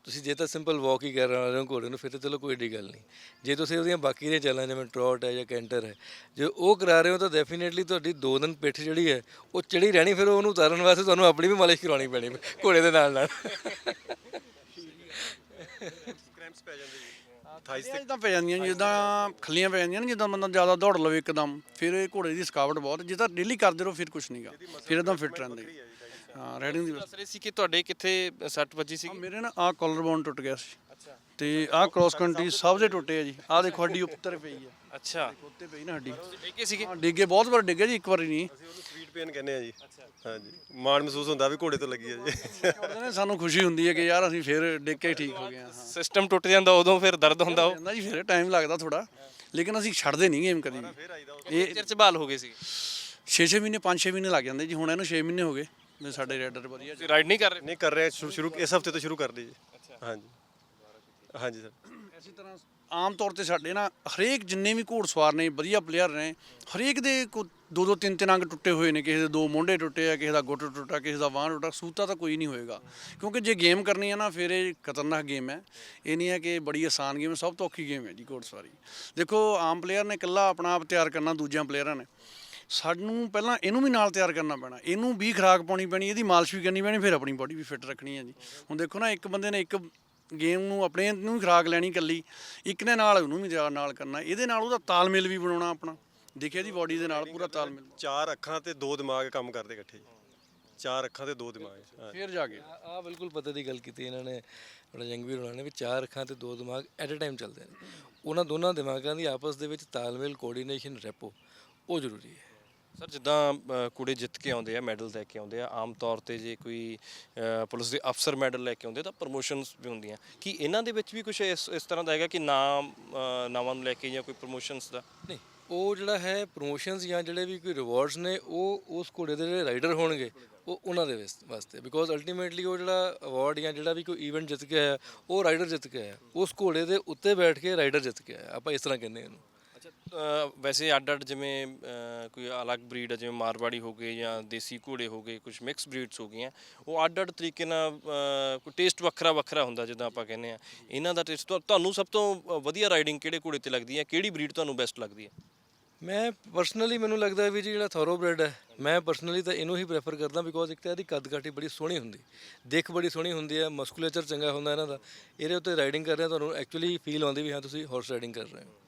ਤੁਸੀਂ ਜੇ ਤਾਂ ਸਿੰਪਲ ਵਾਕ ਹੀ ਕਰ ਰਹੇ ਹੋ ਘੋੜੇ ਨੂੰ ਫਿਰ ਤਾਂ ਚਲੋ ਕੋਈ ਏਡੀ ਗੱਲ ਨਹੀਂ। ਜੇ ਤੁਸੀਂ ਉਹਦੀਆਂ ਬਾਕੀ ਦੀਆਂ ਚਾਲਾਂ ਜਿਵੇਂ ਟ੍ਰੌਟ ਹੈ ਜਾਂ ਕੈਂਟਰ ਹੈ ਜੇ ਉਹ ਕਰਾ ਰਹੇ ਹੋ ਤਾਂ ਡੈਫੀਨੇਟਲੀ ਤੁਹਾਡੀ ਦੋ ਦਿਨ ਪਿੱਠ ਜਿਹੜੀ ਹੈ ਉਹ ਚੜੀ ਰਹਿਣੀ ਫਿਰ ਉਹਨੂੰ ਉਤਾਰਨ ਵਾਸਤੇ ਤੁਹਾਨੂੰ ਆਪਣੀ ਵੀ ਮਾਲਿਸ਼ ਕਰਾਉਣੀ ਪੈਣੀ ਘੋੜੇ ਦੇ ਨਾਲ ਨਾਲ। ਕ੍ਰੈਂਪਸ ਪੈ ਜਾਂਦੇ ਜੀ। ਥਾਈਸ ਇਹ ਤਾਂ ਪੈ ਜਾਂਦੀਆਂ ਜਿੱਦਾਂ ਖੱਲੀਆਂ ਪੈ ਜਾਂਦੀਆਂ ਨੇ ਜਿੱਦਾਂ ਬੰਦਾ ਜ਼ਿਆਦਾ ਦੌੜ ਲਵੇ ਇੱਕਦਮ ਫਿਰ ਇਹ ਘੋੜੇ ਦੀ ਥਕਾਵਟ ਬਹੁਤ ਜੇ ਤਾਂ ਡੇਲੀ ਕਰਦੇ ਰਹੋ ਫਿਰ ਕੁਝ ਨਹੀਂਗਾ ਫਿਰ ਇਦਾਂ ਫਿੱਟ ਰਹਿੰਦੇ। ਹਾਂ ਰਾਈਡਿੰਗ ਦੀ ਦੱਸ ਰਹੇ ਸੀ ਕਿ ਤੁਹਾਡੇ ਕਿੱਥੇ ਸੱਟ ਵੱਜੀ ਸੀ ਮੇਰੇ ਨਾ ਆਹ ਕਾਲਰ ਬੋਨ ਟੁੱਟ ਗਿਆ ਸੀ। ਤੇ ਆਹ ਕ੍ਰਾਸ ਕੰਟਰੀ ਸਭ ਦੇ ਟੁੱਟੇ ਆ ਜੀ। ਆਹ ਦੇਖੋ ਹੱਡੀ ਉੱਤਰ ਪਈ ਆ। ਅੱਛਾ। ਉੱਤੇ ਪਈ ਨਾ ਹੱਡੀ। ਡੇਕੇ ਸੀਗੇ? ਹਾਂ ਡਿੱਗੇ ਬਹੁਤ ਵਾਰ ਡਿੱਗੇ ਜੀ ਇੱਕ ਵਾਰੀ ਨਹੀਂ। ਅਸੀਂ ਉਹਨੂੰ ਸਵੀਟ ਪੇਨ ਕਹਿੰਦੇ ਆ ਜੀ। ਹਾਂਜੀ। ਮਾਣ ਮਹਿਸੂਸ ਹੁੰਦਾ ਵੀ ਘੋੜੇ ਤੋਂ ਲੱਗੀ ਆ ਜੀ। ਉਹਦੇ ਨਾਲ ਸਾਨੂੰ ਖੁਸ਼ੀ ਹੁੰਦੀ ਹੈ ਕਿ ਯਾਰ ਅਸੀਂ ਫਿਰ ਡਿੱਗ ਕੇ ਠੀਕ ਹੋ ਗਏ ਹਾਂ ਸਿਸਟਮ ਟੁੱਟ ਜਾਂਦਾ ਉਦੋਂ ਫਿਰ ਦਰਦ ਹੁੰਦਾ ਉਹ। ਕਹਿੰਦਾ ਜੀ ਫਿਰ ਟਾਈਮ ਲੱਗਦਾ ਥੋੜਾ ਲੇਕਿਨ ਅਸੀਂ ਛੱਡਦੇ ਨਹੀਂ ਗੇਮ ਕਦੀ ਵੀ। ਇਹ ਚਿਰ ਚ ਬਹਾਲ ਹੋ ਗਏ ਸੀ 6-6 ਮਹੀਨੇ 5-6 ਮਹੀਨੇ ਲੱਗ ਜਾਂਦੇ ਜੀ ਹੁਣ ਇਹਨੂੰ 6 ਮਹੀਨੇ ਹੋ ਗਏ। ਤੇ ਸਾਡੇ ਰੈਡਰ ਵਧੀਆ ਤੁਸੀਂ ਰਾਈਡ ਨਹੀਂ ਕਰ ਰਹੇ? ਨਹੀਂ ਕਰ ਰਹੇ ਸ਼ੁਰੂ ਸ਼ੁਰੂ ਇਸ ਹਫ਼ਤੇ ਤੋਂ ਸ਼ੁਰੂ ਕਰ ਲਈ ਜੀ। ਹਾਂਜੀ। ਹਾਂਜੀ ਸਰ। ਇਸੇ ਤਰ੍ਹਾਂ ਆਮ ਤੌਰ ਤੇ ਸਾਡੇ ਨਾ ਹਰੇਕ ਜਿੰਨੇ ਵੀ ਘੋੜਸਵਾਰ ਨੇ ਵਧੀਆ ਪਲੇਅਰ ਨੇ ਹਰੇਕ ਦੇ ਕੋ ਦੋ ਦੋ ਤਿੰਨ ਤਿੰਨ ਅੰਗ ਟੁੱਟੇ ਹੋਏ ਨੇ ਕਿਸੇ ਦੇ ਦੋ ਮੋਢੇ ਟੁੱਟੇ ਆ ਕਿਸੇ ਦਾ ਗੁੱਟ ਟੁੱਟਾ ਕਿਸੇ ਦਾ ਬਾਂਹ ਟੁੱਟਾ ਸੂਤਾ ਤਾਂ ਕੋਈ ਨਹੀਂ ਹੋਏਗਾ। ਕਿਉਂਕਿ ਜੇ ਗੇਮ ਕਰਨੀ ਹੈ ਨਾ ਫਿਰ ਇਹ ਖਤਰਨਾਕ ਗੇਮ ਹੈ। ਇਹ ਨਹੀਂ ਹੈ ਕਿ ਬੜੀ ਆਸਾਨ ਗੇਮ ਹੈ ਸਭ ਤੋਂ ਔਖੀ ਗੇਮ ਹੈ ਜੀ ਘੋੜਸਵਾਰੀ। ਦੇਖੋ ਆਮ ਪਲੇਅਰ ਨੇ ਇਕੱਲਾ ਆਪਣਾ ਆਪ ਤਿਆਰ ਕਰਨਾ ਦੂਜਿਆਂ ਪਲੇਅਰਾਂ ਨੇ। ਸਾਨੂੰ ਪਹਿਲਾਂ ਇਹਨੂੰ ਵੀ ਨਾਲ ਤਿਆਰ ਕਰਨਾ ਪੈਣਾ। ਇਹਨੂੰ ਵੀ ਖੁਰਾਕ ਪਾਉਣੀ ਪੈਣੀ ਇਹਦੀ ਮਾਲਿਸ਼ ਵੀ ਕਰਨੀ ਪੈਣੀ ਫਿਰ ਆਪਣੀ ਬਾਡੀ ਵੀ ਫਿੱਟ ਰੱਖਣੀ ਹੈ ਜੀ। ਹੁਣ ਦੇਖੋ ਨਾ ਇੱਕ ਬੰਦੇ ਨੇ ਇੱਕ ਗੇਮ ਨੂੰ ਆਪਣੇ ਨੂੰ ਵੀ ਖੁਰਾਕ ਲੈਣੀ ਇਕੱਲੀ ਇੱਕ ਨੇ ਨਾਲ ਉਹਨੂੰ ਵੀ ਤਿਆਰ ਨਾਲ ਕਰਨਾ ਇਹਦੇ ਨਾਲ ਉਹਦਾ ਤਾਲਮੇਲ ਵੀ ਬਣਾਉਣਾ ਆਪਣਾ। ਦੇਖਿਆ ਦੀ ਬਾਡੀ ਦੇ ਨਾਲ ਪੂਰਾ ਤਾਲਮੇਲ। ਚਾਰ ਅੱਖਾਂ ਤੇ ਦੋ ਦਿਮਾਗ ਕੰਮ ਕਰਦੇ ਇਕੱਠੇ ਜੀ। ਚਾਰ ਅੱਖਾਂ ਤੇ ਦੋ ਦਿਮਾਗ ਫਿਰ ਜਾ ਕੇ। ਆ ਬਿਲਕੁਲ ਪਤਾ ਦੀ ਗੱਲ ਕੀਤੀ ਇਹਨਾਂ ਨੇ ਬੜਾ ਜੰਗਵੀਰ ਹੋਣਾ ਨੇ ਵੀ ਚਾਰ ਅੱਖਾਂ ਤੇ ਦੋ ਦਿਮਾਗ ਐਟ ਅ ਟਾਈਮ ਚੱਲਦੇ ਨੇ। ਉਹਨਾਂ ਦੋਨਾਂ ਦਿਮਾਗਾਂ ਦੀ ਆਪਸ ਦੇ ਵਿੱਚ ਤਾਲਮੇਲ ਕੋਆਰਡੀਨੇਸ਼ਨ ਰੈਪੋ ਉਹ ਜ਼ਰੂਰੀ ਹੈ। ਸਰ ਜਿੱਦਾਂ ਅ, ਕੁੜੇ ਜਿੱਤ ਕੇ ਆਉਂਦੇ ਆ ਮੈਡਲ ਲੈ ਕੇ ਆਉਂਦੇ ਆ ਆਮ ਤੌਰ ਤੇ ਜੇ ਕੋਈ ਅ, ਪੁਲਿਸ ਦੇ ਅਫਸਰ ਮੈਡਲ ਲੈ ਕੇ ਆਉਂਦੇ ਤਾਂ ਪ੍ਰਮੋਸ਼ਨਸ ਵੀ ਹੁੰਦੀਆਂ। ਕੀ ਇਹਨਾਂ ਦੇ ਵਿੱਚ ਵੀ ਕੁਝ ਇਸ ਇਸ ਤਰ੍ਹਾਂ ਦਾ ਹੈਗਾ ਕਿ ਨਾਮ ਅ, ਨਾਵਾਂ ਨੂੰ ਲੈ ਕੇ ਜਾਂ ਕੋਈ ਪ੍ਰਮੋਸ਼ਨਸ ਦਾ? ਨਹੀਂ ਉਹ ਜਿਹੜਾ ਹੈ ਪ੍ਰੋਮੋਸ਼ਨਸ ਜਾਂ ਜਿਹੜੇ ਵੀ ਕੋਈ ਰਿਵਾਰਡਸ ਨੇ ਉਹ ਉਸ ਘੋੜੇ ਦੇ ਜਿਹੜੇ ਰਾਈਡਰ ਹੋਣਗੇ ਉਹ ਉਹਨਾਂ ਦੇ ਵਾਸ- ਵਾਸਤੇ। ਬਿਕੋਜ਼ ਅਲਟੀਮੇਟਲੀ ਉਹ ਜਿਹੜਾ ਅਵਾਰਡ ਜਾਂ ਜਿਹੜਾ ਵੀ ਕੋਈ ਇਵੈਂਟ ਜਿੱਤ ਕੇ ਆਇਆ ਉਹ ਰਾਈਡਰ ਜਿੱਤ ਕੇ ਆਇਆ। ਉਸ ਘੋੜੇ ਦੇ ਉੱਤੇ ਬੈਠ ਕੇ ਰਾਈਡਰ ਜਿੱਤ ਕੇ ਆਇਆ ਆਪਾਂ ਇਸ ਤਰ੍ਹਾਂ ਕਹਿੰਦੇ ਹਾਂ ਇਹਨੂੰ। ਵੈਸੇ ਅੱਡ ਅੱਡ ਜਿਵੇਂ ਕੋਈ ਅਲੱਗ ਬਰੀਡ ਹੈ ਜਿਵੇਂ ਮਾਰਵਾੜੀ ਹੋ ਗਏ ਜਾਂ ਦੇਸੀ ਘੋੜੇ ਹੋ ਗਏ ਕੁਝ ਮਿਕਸ ਬਰੀਡਸ ਹੋ ਗਈਆਂ, ਉਹ ਅੱਡ ਅੱਡ ਤਰੀਕੇ ਨਾਲ ਕੋਈ ਟੇਸਟ ਵੱਖਰਾ ਵੱਖਰਾ ਹੁੰਦਾ ਜਿੱਦਾਂ ਆਪਾਂ ਕਹਿੰਦੇ ਆ ਇਹਨਾਂ ਦਾ ਟੇਸਟ ਤੁਹਾਨੂੰ ਸਭ ਤੋਂ ਵਧੀਆ ਰਾਈਡਿੰਗ ਕਿਹੜੇ ਘੋੜੇ ਤੇ ਲੱਗਦੀ ਹੈ? ਕਿਹੜੀ ਬਰੀਡ ਤੁਹਾਨੂੰ ਬੈਸਟ ਲੱਗਦੀ ਹੈ? ਮੈਂ ਪਰਸਨਲੀ ਮੈਨੂੰ ਲੱਗਦਾ ਵੀ ਜੀ ਜਿਹੜਾ ਥੋਰੋਬ੍ਰੈਡ ਹੈ, ਮੈਂ ਪਰਸਨਲੀ ਤਾਂ ਇਹਨੂੰ ਹੀ ਪ੍ਰੇਫਰ ਕਰਦਾ ਬਿਕੋਜ਼ ਇੱਕ ਤਾਂ ਇਹਦੀ ਕੱਦਕਾਠੀ ਬੜੀ ਸੋਹਣੀ ਹੁੰਦੀ, ਦਿੱਖ ਬੜੀ ਸੋਹਣੀ ਹੁੰਦੀ ਹੈ ਮਸਕੂਲੇਚਰ ਚੰਗਾ ਹੁੰਦਾ ਇਹਨਾਂ ਦਾ, ਇਹਦੇ ਉੱਤੇ ਰਾਈਡਿੰਗ ਕਰ ਰਹੇ ਤੁਹਾਨੂੰ ਐਕਚੁਅਲੀ ਫੀਲ ਆਉਂਦੀ ਵੀ ਹਾਂ, ਤੁਸੀਂ ਹਾਰਸ ਰਾਈਡਿੰਗ ਕਰ ਰਹੇ ਹੋ।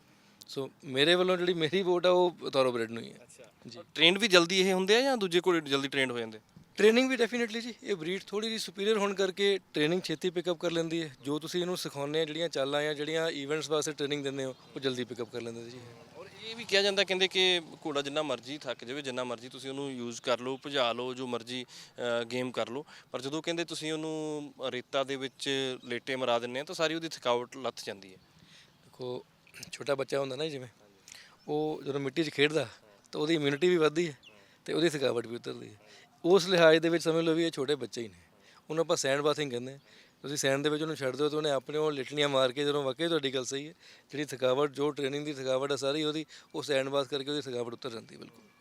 ਸੋ ਮੇਰੇ ਵੱਲੋਂ ਜਿਹੜੀ ਮੇਰੀ ਵੋਟ ਆ ਉਹ ਥੋਰੋਬ੍ਰੈਡ ਨੂੰ ਹੀ ਹੈ। ਜੀ। ਟ੍ਰੇਨਡ ਵੀ ਜਲਦੀ ਇਹ ਹੁੰਦੇ ਆ ਜਾਂ ਦੂਜੇ ਘੋੜੇ ਜਲਦੀ ਟ੍ਰੇਨਡ ਹੋ ਜਾਂਦੇ? ਟ੍ਰੇਨਿੰਗ ਵੀ ਡੈਫੀਨਿਟਲੀ ਜੀ। ਇਹ ਬਰੀਡ ਥੋੜੀ ਜਿਹੀ ਸੁਪੀਰੀਅਰ ਹੋਣ ਕਰਕੇ ਟ੍ਰੇਨਿੰਗ ਛੇਤੀ ਪਿਕਅਪ ਕਰ ਲੈਂਦੀ ਹੈ। ਜੋ ਤੁਸੀਂ ਇਹਨੂੰ ਸਿਖਾਉਂਦੇ ਆ ਜਿਹੜੀਆਂ ਚਾਲਾਂ ਆ ਜਿਹੜੀਆਂ ਇਵੈਂਟਸ ਵਾਸਤੇ ਟ੍ਰੇਨਿੰਗ ਦਿੰਦੇ ਹੋ ਉਹ ਜਲਦੀ ਪਿਕਅਪ ਕਰ ਲੈਂਦੇ ਜੀ। ਔਰ ਇਹ ਵੀ ਕਿਹਾ ਜਾਂਦਾ ਕਹਿੰਦੇ ਕਿ ਘੋੜਾ ਜਿੰਨਾ ਮਰਜ਼ੀ ਥੱਕ ਜਾਵੇ ਜਿੰਨਾ ਮਰਜ਼ੀ ਤੁਸੀਂ ਉਹਨੂੰ ਯੂਜ਼ ਕਰ ਲਓ ਭਜਾ ਲਓ ਜੋ ਮਰਜ਼ੀ ਗੇਮ ਕਰ ਲਓ। ਪਰ ਜਦੋਂ ਕਹਿੰਦੇ ਤੁਸੀਂ ਉਹਨੂੰ ਰੇਤਾ ਦੇ ਵਿੱਚ ਲੇਟੇ ਮਰਾ ਦਿੰਦੇ ਆ ਤਾਂ ਸਾਰੀ ਉਹਦੀ ਥਕਾਵਟ ਲੱਥ ਜਾਂਦੀ ਹੈ। ਦੇਖੋ ਛੋਟਾ ਬੱਚਾ ਹੁੰਦਾ ਨਾ ਜਿਵੇਂ, ਉਹ ਜਦੋਂ ਮਿੱਟੀ 'ਚ ਖੇਡਦਾ, ਤਾਂ ਉਹਦੀ ਇਮਿਊਨਿਟੀ ਵੀ ਵੱਧਦੀ ਹੈ ਤੇ ਉਹਦੀ ਥਕਾਵਟ ਵੀ ਉਤਰਦੀ ਹੈ। ਉਸ ਲਿਹਾਜ਼ ਦੇ ਵਿੱਚ ਸਮਝ ਲਓ ਵੀ ਇਹ ਛੋਟੇ ਬੱਚੇ ਹੀ ਨੇ। ਉਹਨੂੰ ਆਪਾਂ ਸੈਂਡ ਬਾਥਿੰਗ ਕਹਿੰਦੇ ਹਾਂ। ਤੁਸੀਂ ਸੈਂਡ ਦੇ ਵਿੱਚ ਉਹਨੂੰ ਛੱਡ ਦਿਓ ਤਾਂ ਉਹਨੇ ਆਪਣੇ ਉਹ ਲਿਟਣੀਆਂ ਮਾਰ ਕੇ ਜਦੋਂ ਵਾਕਈ ਤੁਹਾਡੀ ਗੱਲ ਸਹੀ ਹੈ, ਜਿਹੜੀ ਥਕਾਵਟ, ਜੋ ਟ੍ਰੇਨਿੰਗ ਦੀ ਥਕਾਵਟ ਹੈ ਸਾਰੀ ਉਹਦੀ, ਉਹ ਸੈਂਡ ਬਾਥ ਕਰਕੇ ਉਹਦੀ ਥਕਾਵਟ ਉਤਰ ਜਾਂਦੀ ਬਿਲਕੁਲ।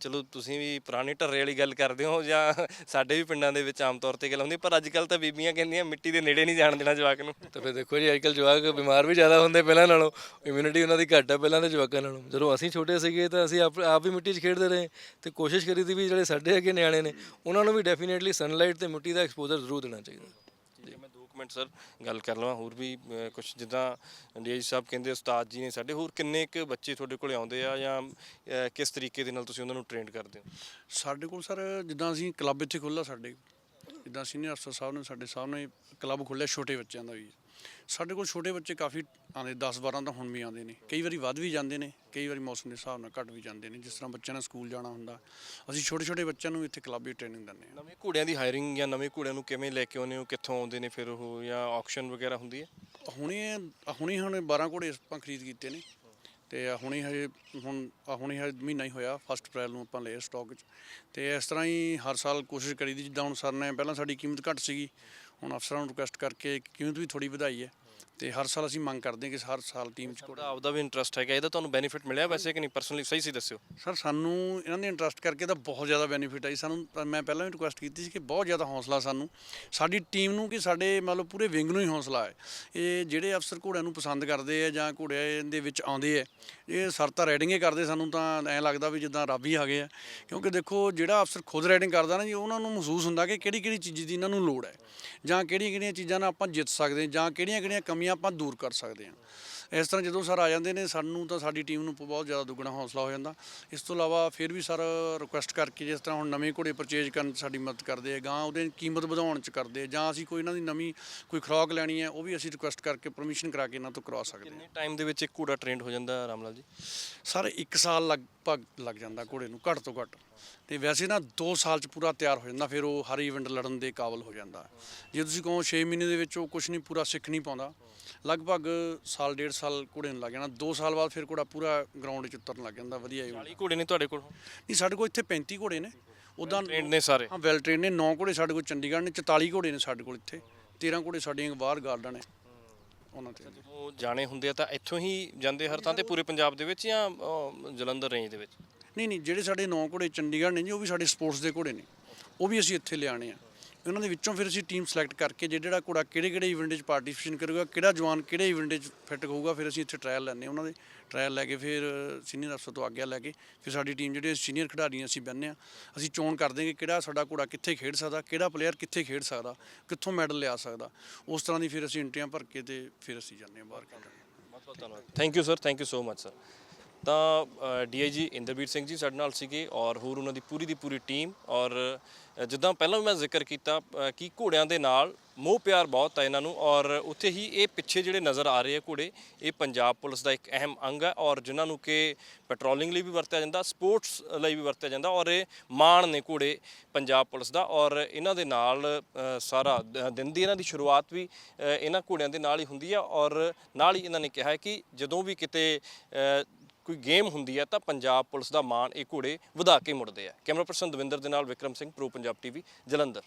ਚਲੋ ਤੁਸੀਂ ਵੀ ਪੁਰਾਣੇ ਢੱਰੇ ਵਾਲੀ ਗੱਲ ਕਰਦੇ ਹੋ ਜਾਂ ਸਾਡੇ ਵੀ ਪਿੰਡਾਂ ਦੇ ਵਿੱਚ ਆਮ ਤੌਰ ਤੇ ਗੱਲ ਹੁੰਦੀ, ਪਰ ਅੱਜ ਕੱਲ ਤਾਂ ਬੀਬੀਆਂ ਕਹਿੰਦੀਆਂ ਮਿੱਟੀ ਦੇ ਨੇੜੇ ਨਹੀਂ ਜਾਣ ਦੇਣਾ ਜਵਾਕ ਨੂੰ। ਤਾਂ ਫਿਰ ਦੇਖੋ ਜੀ ਅੱਜ ਅੱਜਕੱਲ ਜਵਾਕ ਬਿਮਾਰ ਵੀ ਜ਼ਿਆਦਾ ਹੁੰਦੇ ਪਹਿਲਾਂ ਨਾਲੋਂ ਇਮਿਊਨਿਟੀ ਉਹਨਾਂ ਦੀ ਘੱਟ ਹੈ ਪਹਿਲਾਂ ਦੇ ਜਵਾਕਾਂ ਨਾਲੋਂ। ਜਦੋਂ ਅਸੀਂ ਛੋਟੇ ਸੀਗੇ ਤਾਂ ਅਸੀਂ ਆਪ ਆਪ ਵੀ ਮਿੱਟੀ 'ਚ ਖੇਡਦੇ ਰਹੇ ਤੇ ਕੋਸ਼ਿਸ਼ ਕਰੀ ਦੀ ਵੀ ਜਿਹੜੇ ਸਾਡੇ ਅੱਗੇ ਨਿਆਣੇ ਨੇ, ਉਹਨਾਂ ਨੂੰ ਵੀ ਡੈਫੀਨੇਟਲੀ ਸਨਲਾਈਟ ਤੇ ਮਿੱਟੀ ਦਾ ਐਕਸਪੋਜ਼ਰ ਜ਼ਰੂਰ ਦੇਣਾ ਚਾਹੀਦਾ। ਜੀ ਸਰ ਗੱਲ ਕਰ ਲਵਾਂ ਹੋਰ ਵੀ ਕੁਝ ਜਿੱਦਾਂ ਡੀਆਈ ਸਾਹਿਬ ਕਹਿੰਦੇ ਉਸਤਾਦ ਜੀ ਨੇ ਸਾਡੇ ਹੋਰ ਕਿੰਨੇ ਕੁ ਬੱਚੇ ਤੁਹਾਡੇ ਕੋਲ ਆਉਂਦੇ ਆ ਜਾਂ ਅ, ਕਿਸ ਤਰੀਕੇ ਦੇ ਨਾਲ ਤੁਸੀਂ ਉਹਨਾਂ ਨੂੰ ਟ੍ਰੇਨਡ ਕਰਦੇ ਹੋ? ਸਾਡੇ ਕੋਲ ਸਰ ਜਿੱਦਾਂ ਅਸੀਂ ਕਲੱਬ ਇੱਥੇ ਖੋਲ੍ਹਾ ਸਾਡੇ ਜਿੱਦਾਂ ਸੀਨੀਅਰ ਅਫਸਰ ਸਾਹਿਬ ਨੇ ਸਾਡੇ ਸਾਹਮਣੇ ਕਲੱਬ ਖੋਲ੍ਹਿਆ ਛੋਟੇ ਬੱਚਿਆਂ ਦਾ ਵੀ। ਸਾਡੇ ਕੋਲ ਛੋਟੇ ਬੱਚੇ ਕਾਫੀ ਆਉਂਦੇ 10 12 ਤਾਂ ਹੁਣ ਵੀ ਆਉਂਦੇ ਨੇ। ਕਈ ਵਾਰੀ ਵੱਧ ਵੀ ਜਾਂਦੇ ਨੇ ਕਈ ਵਾਰੀ ਮੌਸਮ ਦੇ ਹਿਸਾਬ ਨਾਲ ਘਟ ਵੀ ਜਾਂਦੇ ਨੇ ਜਿਸ ਤਰ੍ਹਾਂ ਬੱਚਿਆਂ ਨੇ ਸਕੂਲ ਜਾਣਾ ਹੁੰਦਾ। ਅਸੀਂ ਛੋਟੇ ਛੋਟੇ ਬੱਚਿਆਂ ਨੂੰ ਇੱਥੇ ਕਲੱਬ ਦੀ ਟ੍ਰੇਨਿੰਗ ਦਿੰਦੇ ਹਾਂ। ਨਵੇਂ ਘੋੜਿਆਂ ਦੀ ਹਾਇਰਿੰਗ ਜਾਂ ਨਵੇਂ ਘੋੜਿਆਂ ਨੂੰ ਕਿਵੇਂ ਲੈ ਕੇ ਆਉਂਦੇ ਹੋ ਕਿੱਥੋਂ ਆਉਂਦੇ ਨੇ ਫਿਰ ਉਹ ਜਾਂ ਆਕਸ਼ਨ ਵਗੈਰਾ ਹੁੰਦੀ ਹੈ? ਹੁਣੇ ਹੁਣੇ ਹੁਣ 12 ਘੋੜੇ ਆਪਾਂ ਖਰੀਦ ਕੀਤੇ ਨੇ। ਤੇ ਹੁਣੇ ਹਜੇ ਹੁਣ ਹੁਣੇ ਹਜੇ ਮਹੀਨਾ ਹੀ ਹੋਇਆ ਫਸਟ ਅਪ੍ਰੈਲ ਨੂੰ ਆਪਾਂ ਲਏ ਸਟਾਕ 'ਚ। ਤੇ ਇਸ ਤਰ੍ਹਾਂ ਹੀ ਹਰ ਸਾਲ ਕੋਸ਼ਿਸ਼ ਕਰੀਦੀ ਜਿੱਦਾਂ ਹੁਣ ਸਰ ਨੇ ਪਹਿਲਾਂ ਸਾਡੀ ਕੀਮਤ ਘੱਟ ਸੀਗੀ ਹੁਣ ਅਫਸਰਾਂ ਨੂੰ ਰਿਕੁਐਸਟ ਕਰਕੇ ਕੀਮਤ ਵੀ ਥੋੜੀ ਵਧਾਈ ਹੈ। ਤੇ ਹਰ ਸਾਲ ਅਸੀਂ ਮੰਗ ਕਰਦੇ ਹਾਂ ਕਿ ਹਰ ਸਾਲ ਟੀਮ 'ਚ ਤੁਹਾਡਾ ਆਪਦਾ ਵੀ ਇੰਟਰਸਟ ਹੈਗਾ ਇਹਦਾ ਤੁਹਾਨੂੰ ਬੈਨੀਫਿਟ ਮਿਲਿਆ ਵੈਸੇ ਕਿ ਨਹੀਂ? ਪਰਸਨਲੀ ਸਹੀ ਸੀ ਦੱਸਿਓ। ਸਰ ਸਾਨੂੰ ਇਹਨਾਂ ਦੇ ਇੰਟਰਸਟ ਕਰਕੇ ਤਾਂ ਬਹੁਤ ਜ਼ਿਆਦਾ ਬੈਨੀਫਿਟ ਆਈ। ਸਾਨੂੰ ਮੈਂ ਪਹਿਲਾਂ ਵੀ ਰਿਕੁਐਸਟ ਕੀਤੀ ਸੀ ਕਿ ਬਹੁਤ ਜ਼ਿਆਦਾ ਹੌਸਲਾ ਸਾਨੂੰ। ਸਾਡੀ ਟੀਮ ਨੂੰ ਕਿ ਸਾਡੇ ਮੰਨ ਲਓ ਪੂਰੇ ਵਿੰਗ ਨੂੰ ਹੀ ਹੌਸਲਾ ਹੈ ਇਹ ਜਿਹੜੇ ਅਫਸਰ ਘੋੜਿਆਂ ਨੂੰ ਪਸੰਦ ਕਰਦੇ ਆ ਜਾਂ ਘੋੜਿਆਂ ਦੇ ਵਿੱਚ ਆਉਂਦੇ ਆ ਇਹ ਸਰ ਤਾਂ ਰਾਈਡਿੰਗ ਹੀ ਕਰਦੇ ਸਾਨੂੰ ਤਾਂ ਐਂ ਲੱਗਦਾ ਵੀ ਜਿੱਦਾਂ ਰੱਬ ਹੀ ਆ ਗਏ ਆ। ਕਿਉਂਕਿ ਦੇਖੋ ਜਿਹੜਾ ਅਫਸਰ ਖੁਦ ਰਾਈਡਿੰਗ ਕਰਦਾ ਨਾ ਜੀ ਉਹਨਾਂ ਨੂੰ ਮਹਿਸੂਸ ਹੁੰਦਾ ਕਿ ਕਿਹੜੀ ਕਿਹੜੀ ਚੀਜ਼ ਦੀ ਇਹਨਾਂ ਨੂੰ ਲੋੜ ਹੈ। ਜਾਂ ਕਿਹੜੀਆਂ ਕਿਹੜੀਆਂ ਚੀਜ਼ਾਂ ਨਾਲ ਆਪਾਂ ਜਿੱਤ ਸਕਦੇ ਜਾਂ ਕਿਹੜੀਆਂ ਕਿਹੜੀਆਂ ਕਮੀਆਂ ਆਪਾਂ ਦੂਰ ਕਰ ਸਕਦੇ ਹਾਂ। ਇਸ ਤਰ੍ਹਾਂ ਜਦੋਂ ਸਰ ਆ ਜਾਂਦੇ ਨੇ ਸਾਨੂੰ ਤਾਂ ਸਾਡੀ ਟੀਮ ਨੂੰ ਬਹੁਤ ਜ਼ਿਆਦਾ ਦੁੱਗਣਾ ਹੌਸਲਾ ਹੋ ਜਾਂਦਾ। ਇਸ ਤੋਂ ਇਲਾਵਾ ਫਿਰ ਵੀ ਸਰ ਰਿਕੁਐਸਟ ਕਰਕੇ ਜਿਸ ਤਰ੍ਹਾਂ ਹੁਣ ਨਵੇਂ ਘੋੜੇ ਪਰਚੇਜ ਕਰਨ ਸਾਡੀ ਮਦਦ ਕਰਦੇ ਆ ਗਾਂ ਉਹਦੇ ਕੀਮਤ ਵਧਾਉਣ ਚ ਕਰਦੇ ਜਾਂ ਅਸੀਂ ਕੋਈ ਇਹਨਾਂ ਦੀ ਨਵੀਂ ਕੋਈ ਖੁਰਾਕ ਲੈਣੀ ਹੈ ਉਹ ਵੀ ਅਸੀਂ ਰਿਕੁਐਸਟ ਕਰਕੇ ਪਰਮਿਸ਼ਨ ਕਰਾ ਕੇ ਇਹਨਾਂ ਤੋਂ ਕਰਵਾ ਸਕਦੇ ਹਾਂ। ਕਿੰਨੇ ਟਾਈਮ ਦੇ ਵਿੱਚ ਇੱਕ ਘੋੜਾ ਟ੍ਰੇਨਡ ਹੋ ਜਾਂਦਾ ਰਾਮਲਾਲ ਜੀ? ਸਰ 1 ਸਾਲ ਲਗਭਗ ਲੱਗ ਜਾਂਦਾ ਘੋੜੇ ਨੂੰ ਘੱਟ ਤੋਂ ਘੱਟ। ਤੇ ਵੈਸੇ ਨਾ 2 ਸਾਲ ਚ ਪੂਰਾ ਤਿਆਰ ਹੋ ਜਾਂਦਾ ਫਿਰ ਉਹ ਹਰ ਇਵੈਂਟ ਲੜਨ ਦੇ ਕਾਬਲ ਹੋ ਜਾਂਦਾ। ਜੇ ਤੁਸੀਂ ਕਹੋ 6 ਮਹੀਨੇ ਦੇ ਵਿੱਚ ਉਹ ਕੁਝ ਨਹੀਂ ਪੂਰਾ ਸਿੱਖ ਨਹੀਂ ਪਾਉਂਦਾ। ਲਗਭਗ ਸਾਲ ਡੇਢ ਸਾਲ ਘੋੜੇ ਨੂੰ ਲੱਗ ਜਾਣਾ। 2 ਸਾਲ ਬਾਅਦ ਫਿਰ ਘੋੜਾ ਪੂਰਾ ਗਰਾਊਂਡ 'ਚ ਉਤਰਨ ਲੱਗ ਜਾਂਦਾ ਵਧੀਆ event 40 ਘੋੜੇ ਨੇ ਤੁਹਾਡੇ ਕੋਲ? ਨਹੀਂ ਸਾਡੇ ਕੋਲ ਇੱਥੇ 35 ਘੋੜੇ ਨੇ। ਉਦਾਂ ਟ੍ਰੇਨਡ ਨੇ ਸਾਰੇ? ਹਾਂ ਵੈਲ ਟ੍ਰੇਨ ਨੇ। 9 ਘੋੜੇ ਸਾਡੇ ਕੋਲ ਚੰਡੀਗੜ੍ਹ ਨੇ 44 ਘੋੜੇ ਨੇ ਸਾਡੇ ਕੋਲ ਇੱਥੇ। 13 ਘੋੜੇ ਸਾਡੀਆਂ ਬਾਹਰ ਗਾਰਡਾਂ ਨੇ ਉਹਨਾਂ ਤੇ। ਉਹ ਜਾਣੇ ਹੁੰਦੇ ਆ ਤਾਂ ਇੱਥੋਂ ਹੀ ਜਾਂਦੇ ਹਰ ਥਾਂ ਤੇ ਪੂਰੇ ਪੰਜਾਬ ਦੇ ਵਿੱਚ ਜਾਂ ਜਲੰਧਰ ਰੇਂਜ ਦੇ ਵਿੱਚ? ਨਹੀਂ ਨਹੀਂ, ਜਿਹੜੇ ਸਾਡੇ ਨੌ ਘੋੜੇ ਚੰਡੀਗੜ੍ਹ ਨੇ ਜੀ, ਉਹ ਵੀ ਸਾਡੇ ਸਪੋਰਟਸ ਦੇ ਘੋੜੇ ਨੇ। ਉਹ ਵੀ ਅਸੀਂ ਇੱਥੇ ਲਿਆਣੇ ਆ। ਉਹਨਾਂ ਦੇ ਵਿੱਚੋਂ ਫਿਰ ਅਸੀਂ ਟੀਮ ਸਿਲੈਕਟ ਕਰਕੇ ਜੇ ਜਿਹੜਾ ਘੋੜਾ ਕਿਹੜੇ ਕਿਹੜੇ ਇਵੈਂਟ 'ਚ ਪਾਰਟਿਸਿਪੇਸ਼ਨ ਕਰੂਗਾ, ਕਿਹੜਾ ਜਵਾਨ ਕਿਹੜੇ ਇਵੈਂਟ 'ਚ ਫਿੱਟ ਹੋਊਗਾ, ਫਿਰ ਅਸੀਂ ਇੱਥੇ ਟ੍ਰਾਇਲ ਲੈਣੇ ਉਹਨਾਂ ਦੇ। ਟ੍ਰਾਇਲ ਲੈ ਕੇ ਫਿਰ ਸੀਨੀਅਰ ਅਫਸਰ ਤੋਂ ਆਗਿਆ ਲੈ ਕੇ ਫਿਰ ਸਾਡੀ ਟੀਮ ਜਿਹੜੇ ਸੀਨੀਅਰ ਖਿਡਾਰੀ ਅਸੀਂ ਬੰਨੇ ਆ, ਅਸੀਂ ਚੋਣ ਕਰਦੇ ਹਾਂ ਕਿ ਕਿਹੜਾ ਸਾਡਾ ਘੋੜਾ ਕਿੱਥੇ ਖੇਡ ਸਕਦਾ, ਕਿਹੜਾ ਪਲੇਅਰ ਕਿੱਥੇ ਖੇਡ ਸਕਦਾ, ਕਿੱਥੋਂ ਮੈਡਲ ਲਿਆ ਸਕਦਾ। ਉਸ ਤਰ੍ਹਾਂ ਦੀ ਫਿਰ ਅਸੀਂ ਇੰਟਰੀਆਂ ਭਰ ਕੇ ਤੇ ਫਿਰ ਅਸੀਂ ਜਾਂਦੇ ਹਾਂ ਬਾਹਰ ਖੇਡਣ। ਬਹੁਤ ਬਹੁਤ ਧੰਨਵਾਦ। Thank you sir thank you so much sir ਤਾਂ ਡੀਆਈਜੀ ਇੰਦਰਬੀਰ ਸਿੰਘ ਜੀ ਸਾਡੇ ਨਾਲ ਸੀਗੇ ਔਰ ਹੋਰ ਉਹਨਾਂ ਦੀ ਪੂਰੀ ਦੀ ਪੂਰੀ ਟੀਮ ਔਰ ਜਿੱਦਾਂ ਪਹਿਲਾਂ ਵੀ ਮੈਂ ਜ਼ਿਕਰ ਕੀਤਾ ਕਿ ਘੋੜਿਆਂ ਦੇ ਨਾਲ ਮੋਹ ਪਿਆਰ ਬਹੁਤ ਹੈ ਇਹਨਾਂ ਨੂੰ ਔਰ ਉੱਥੇ ਹੀ ਇਹ ਪਿੱਛੇ ਜਿਹੜੇ ਨਜ਼ਰ ਆ ਰਹੇ ਆ ਘੋੜੇ, ਇਹ ਪੰਜਾਬ ਪੁਲਿਸ ਦਾ ਇੱਕ ਅਹਿਮ ਅੰਗ ਹੈ ਔਰ ਜਿਨ੍ਹਾਂ ਨੂੰ ਕਿ ਪੈਟਰੋਲਿੰਗ ਲਈ ਵੀ ਵਰਤਿਆ ਜਾਂਦਾ, ਸਪੋਰਟਸ ਲਈ ਵੀ ਵਰਤਿਆ ਜਾਂਦਾ ਔਰ ਇਹ ਮਾਣ ਨੇ ਘੋੜੇ ਪੰਜਾਬ ਪੁਲਿਸ ਦਾ ਔਰ ਇਹਨਾਂ ਦੇ ਨਾਲ ਸਾਰਾ ਦਿਨ ਦੀ ਇਹਨਾਂ ਦੀ ਸ਼ੁਰੂਆਤ ਵੀ ਇਹਨਾਂ ਘੋੜਿਆਂ ਦੇ ਨਾਲ ਹੀ ਹੁੰਦੀ ਹੈ ਔਰ ਨਾਲ ਹੀ ਇਹਨਾਂ ਨੇ ਕਿਹਾ ਹੈ ਕਿ ਜਦੋਂ ਵੀ ਕਿਤੇ ਕੋਈ ਗੇਮ ਹੁੰਦੀ ਹੈ ਤਾਂ ਪੰਜਾਬ ਪੁਲਿਸ ਦਾ ਮਾਣ ਇਹ ਘੋੜੇ ਵਧਾ ਕੇ ਮੁੜਦੇ ਆ। ਕੈਮਰਾ ਪਰਸਨ ਦਵਿੰਦਰ ਦੇ ਨਾਲ ਵਿਕਰਮ ਸਿੰਘ, ਪ੍ਰੋ ਪੰਜਾਬ ਟੀਵੀ, ਜਲੰਧਰ।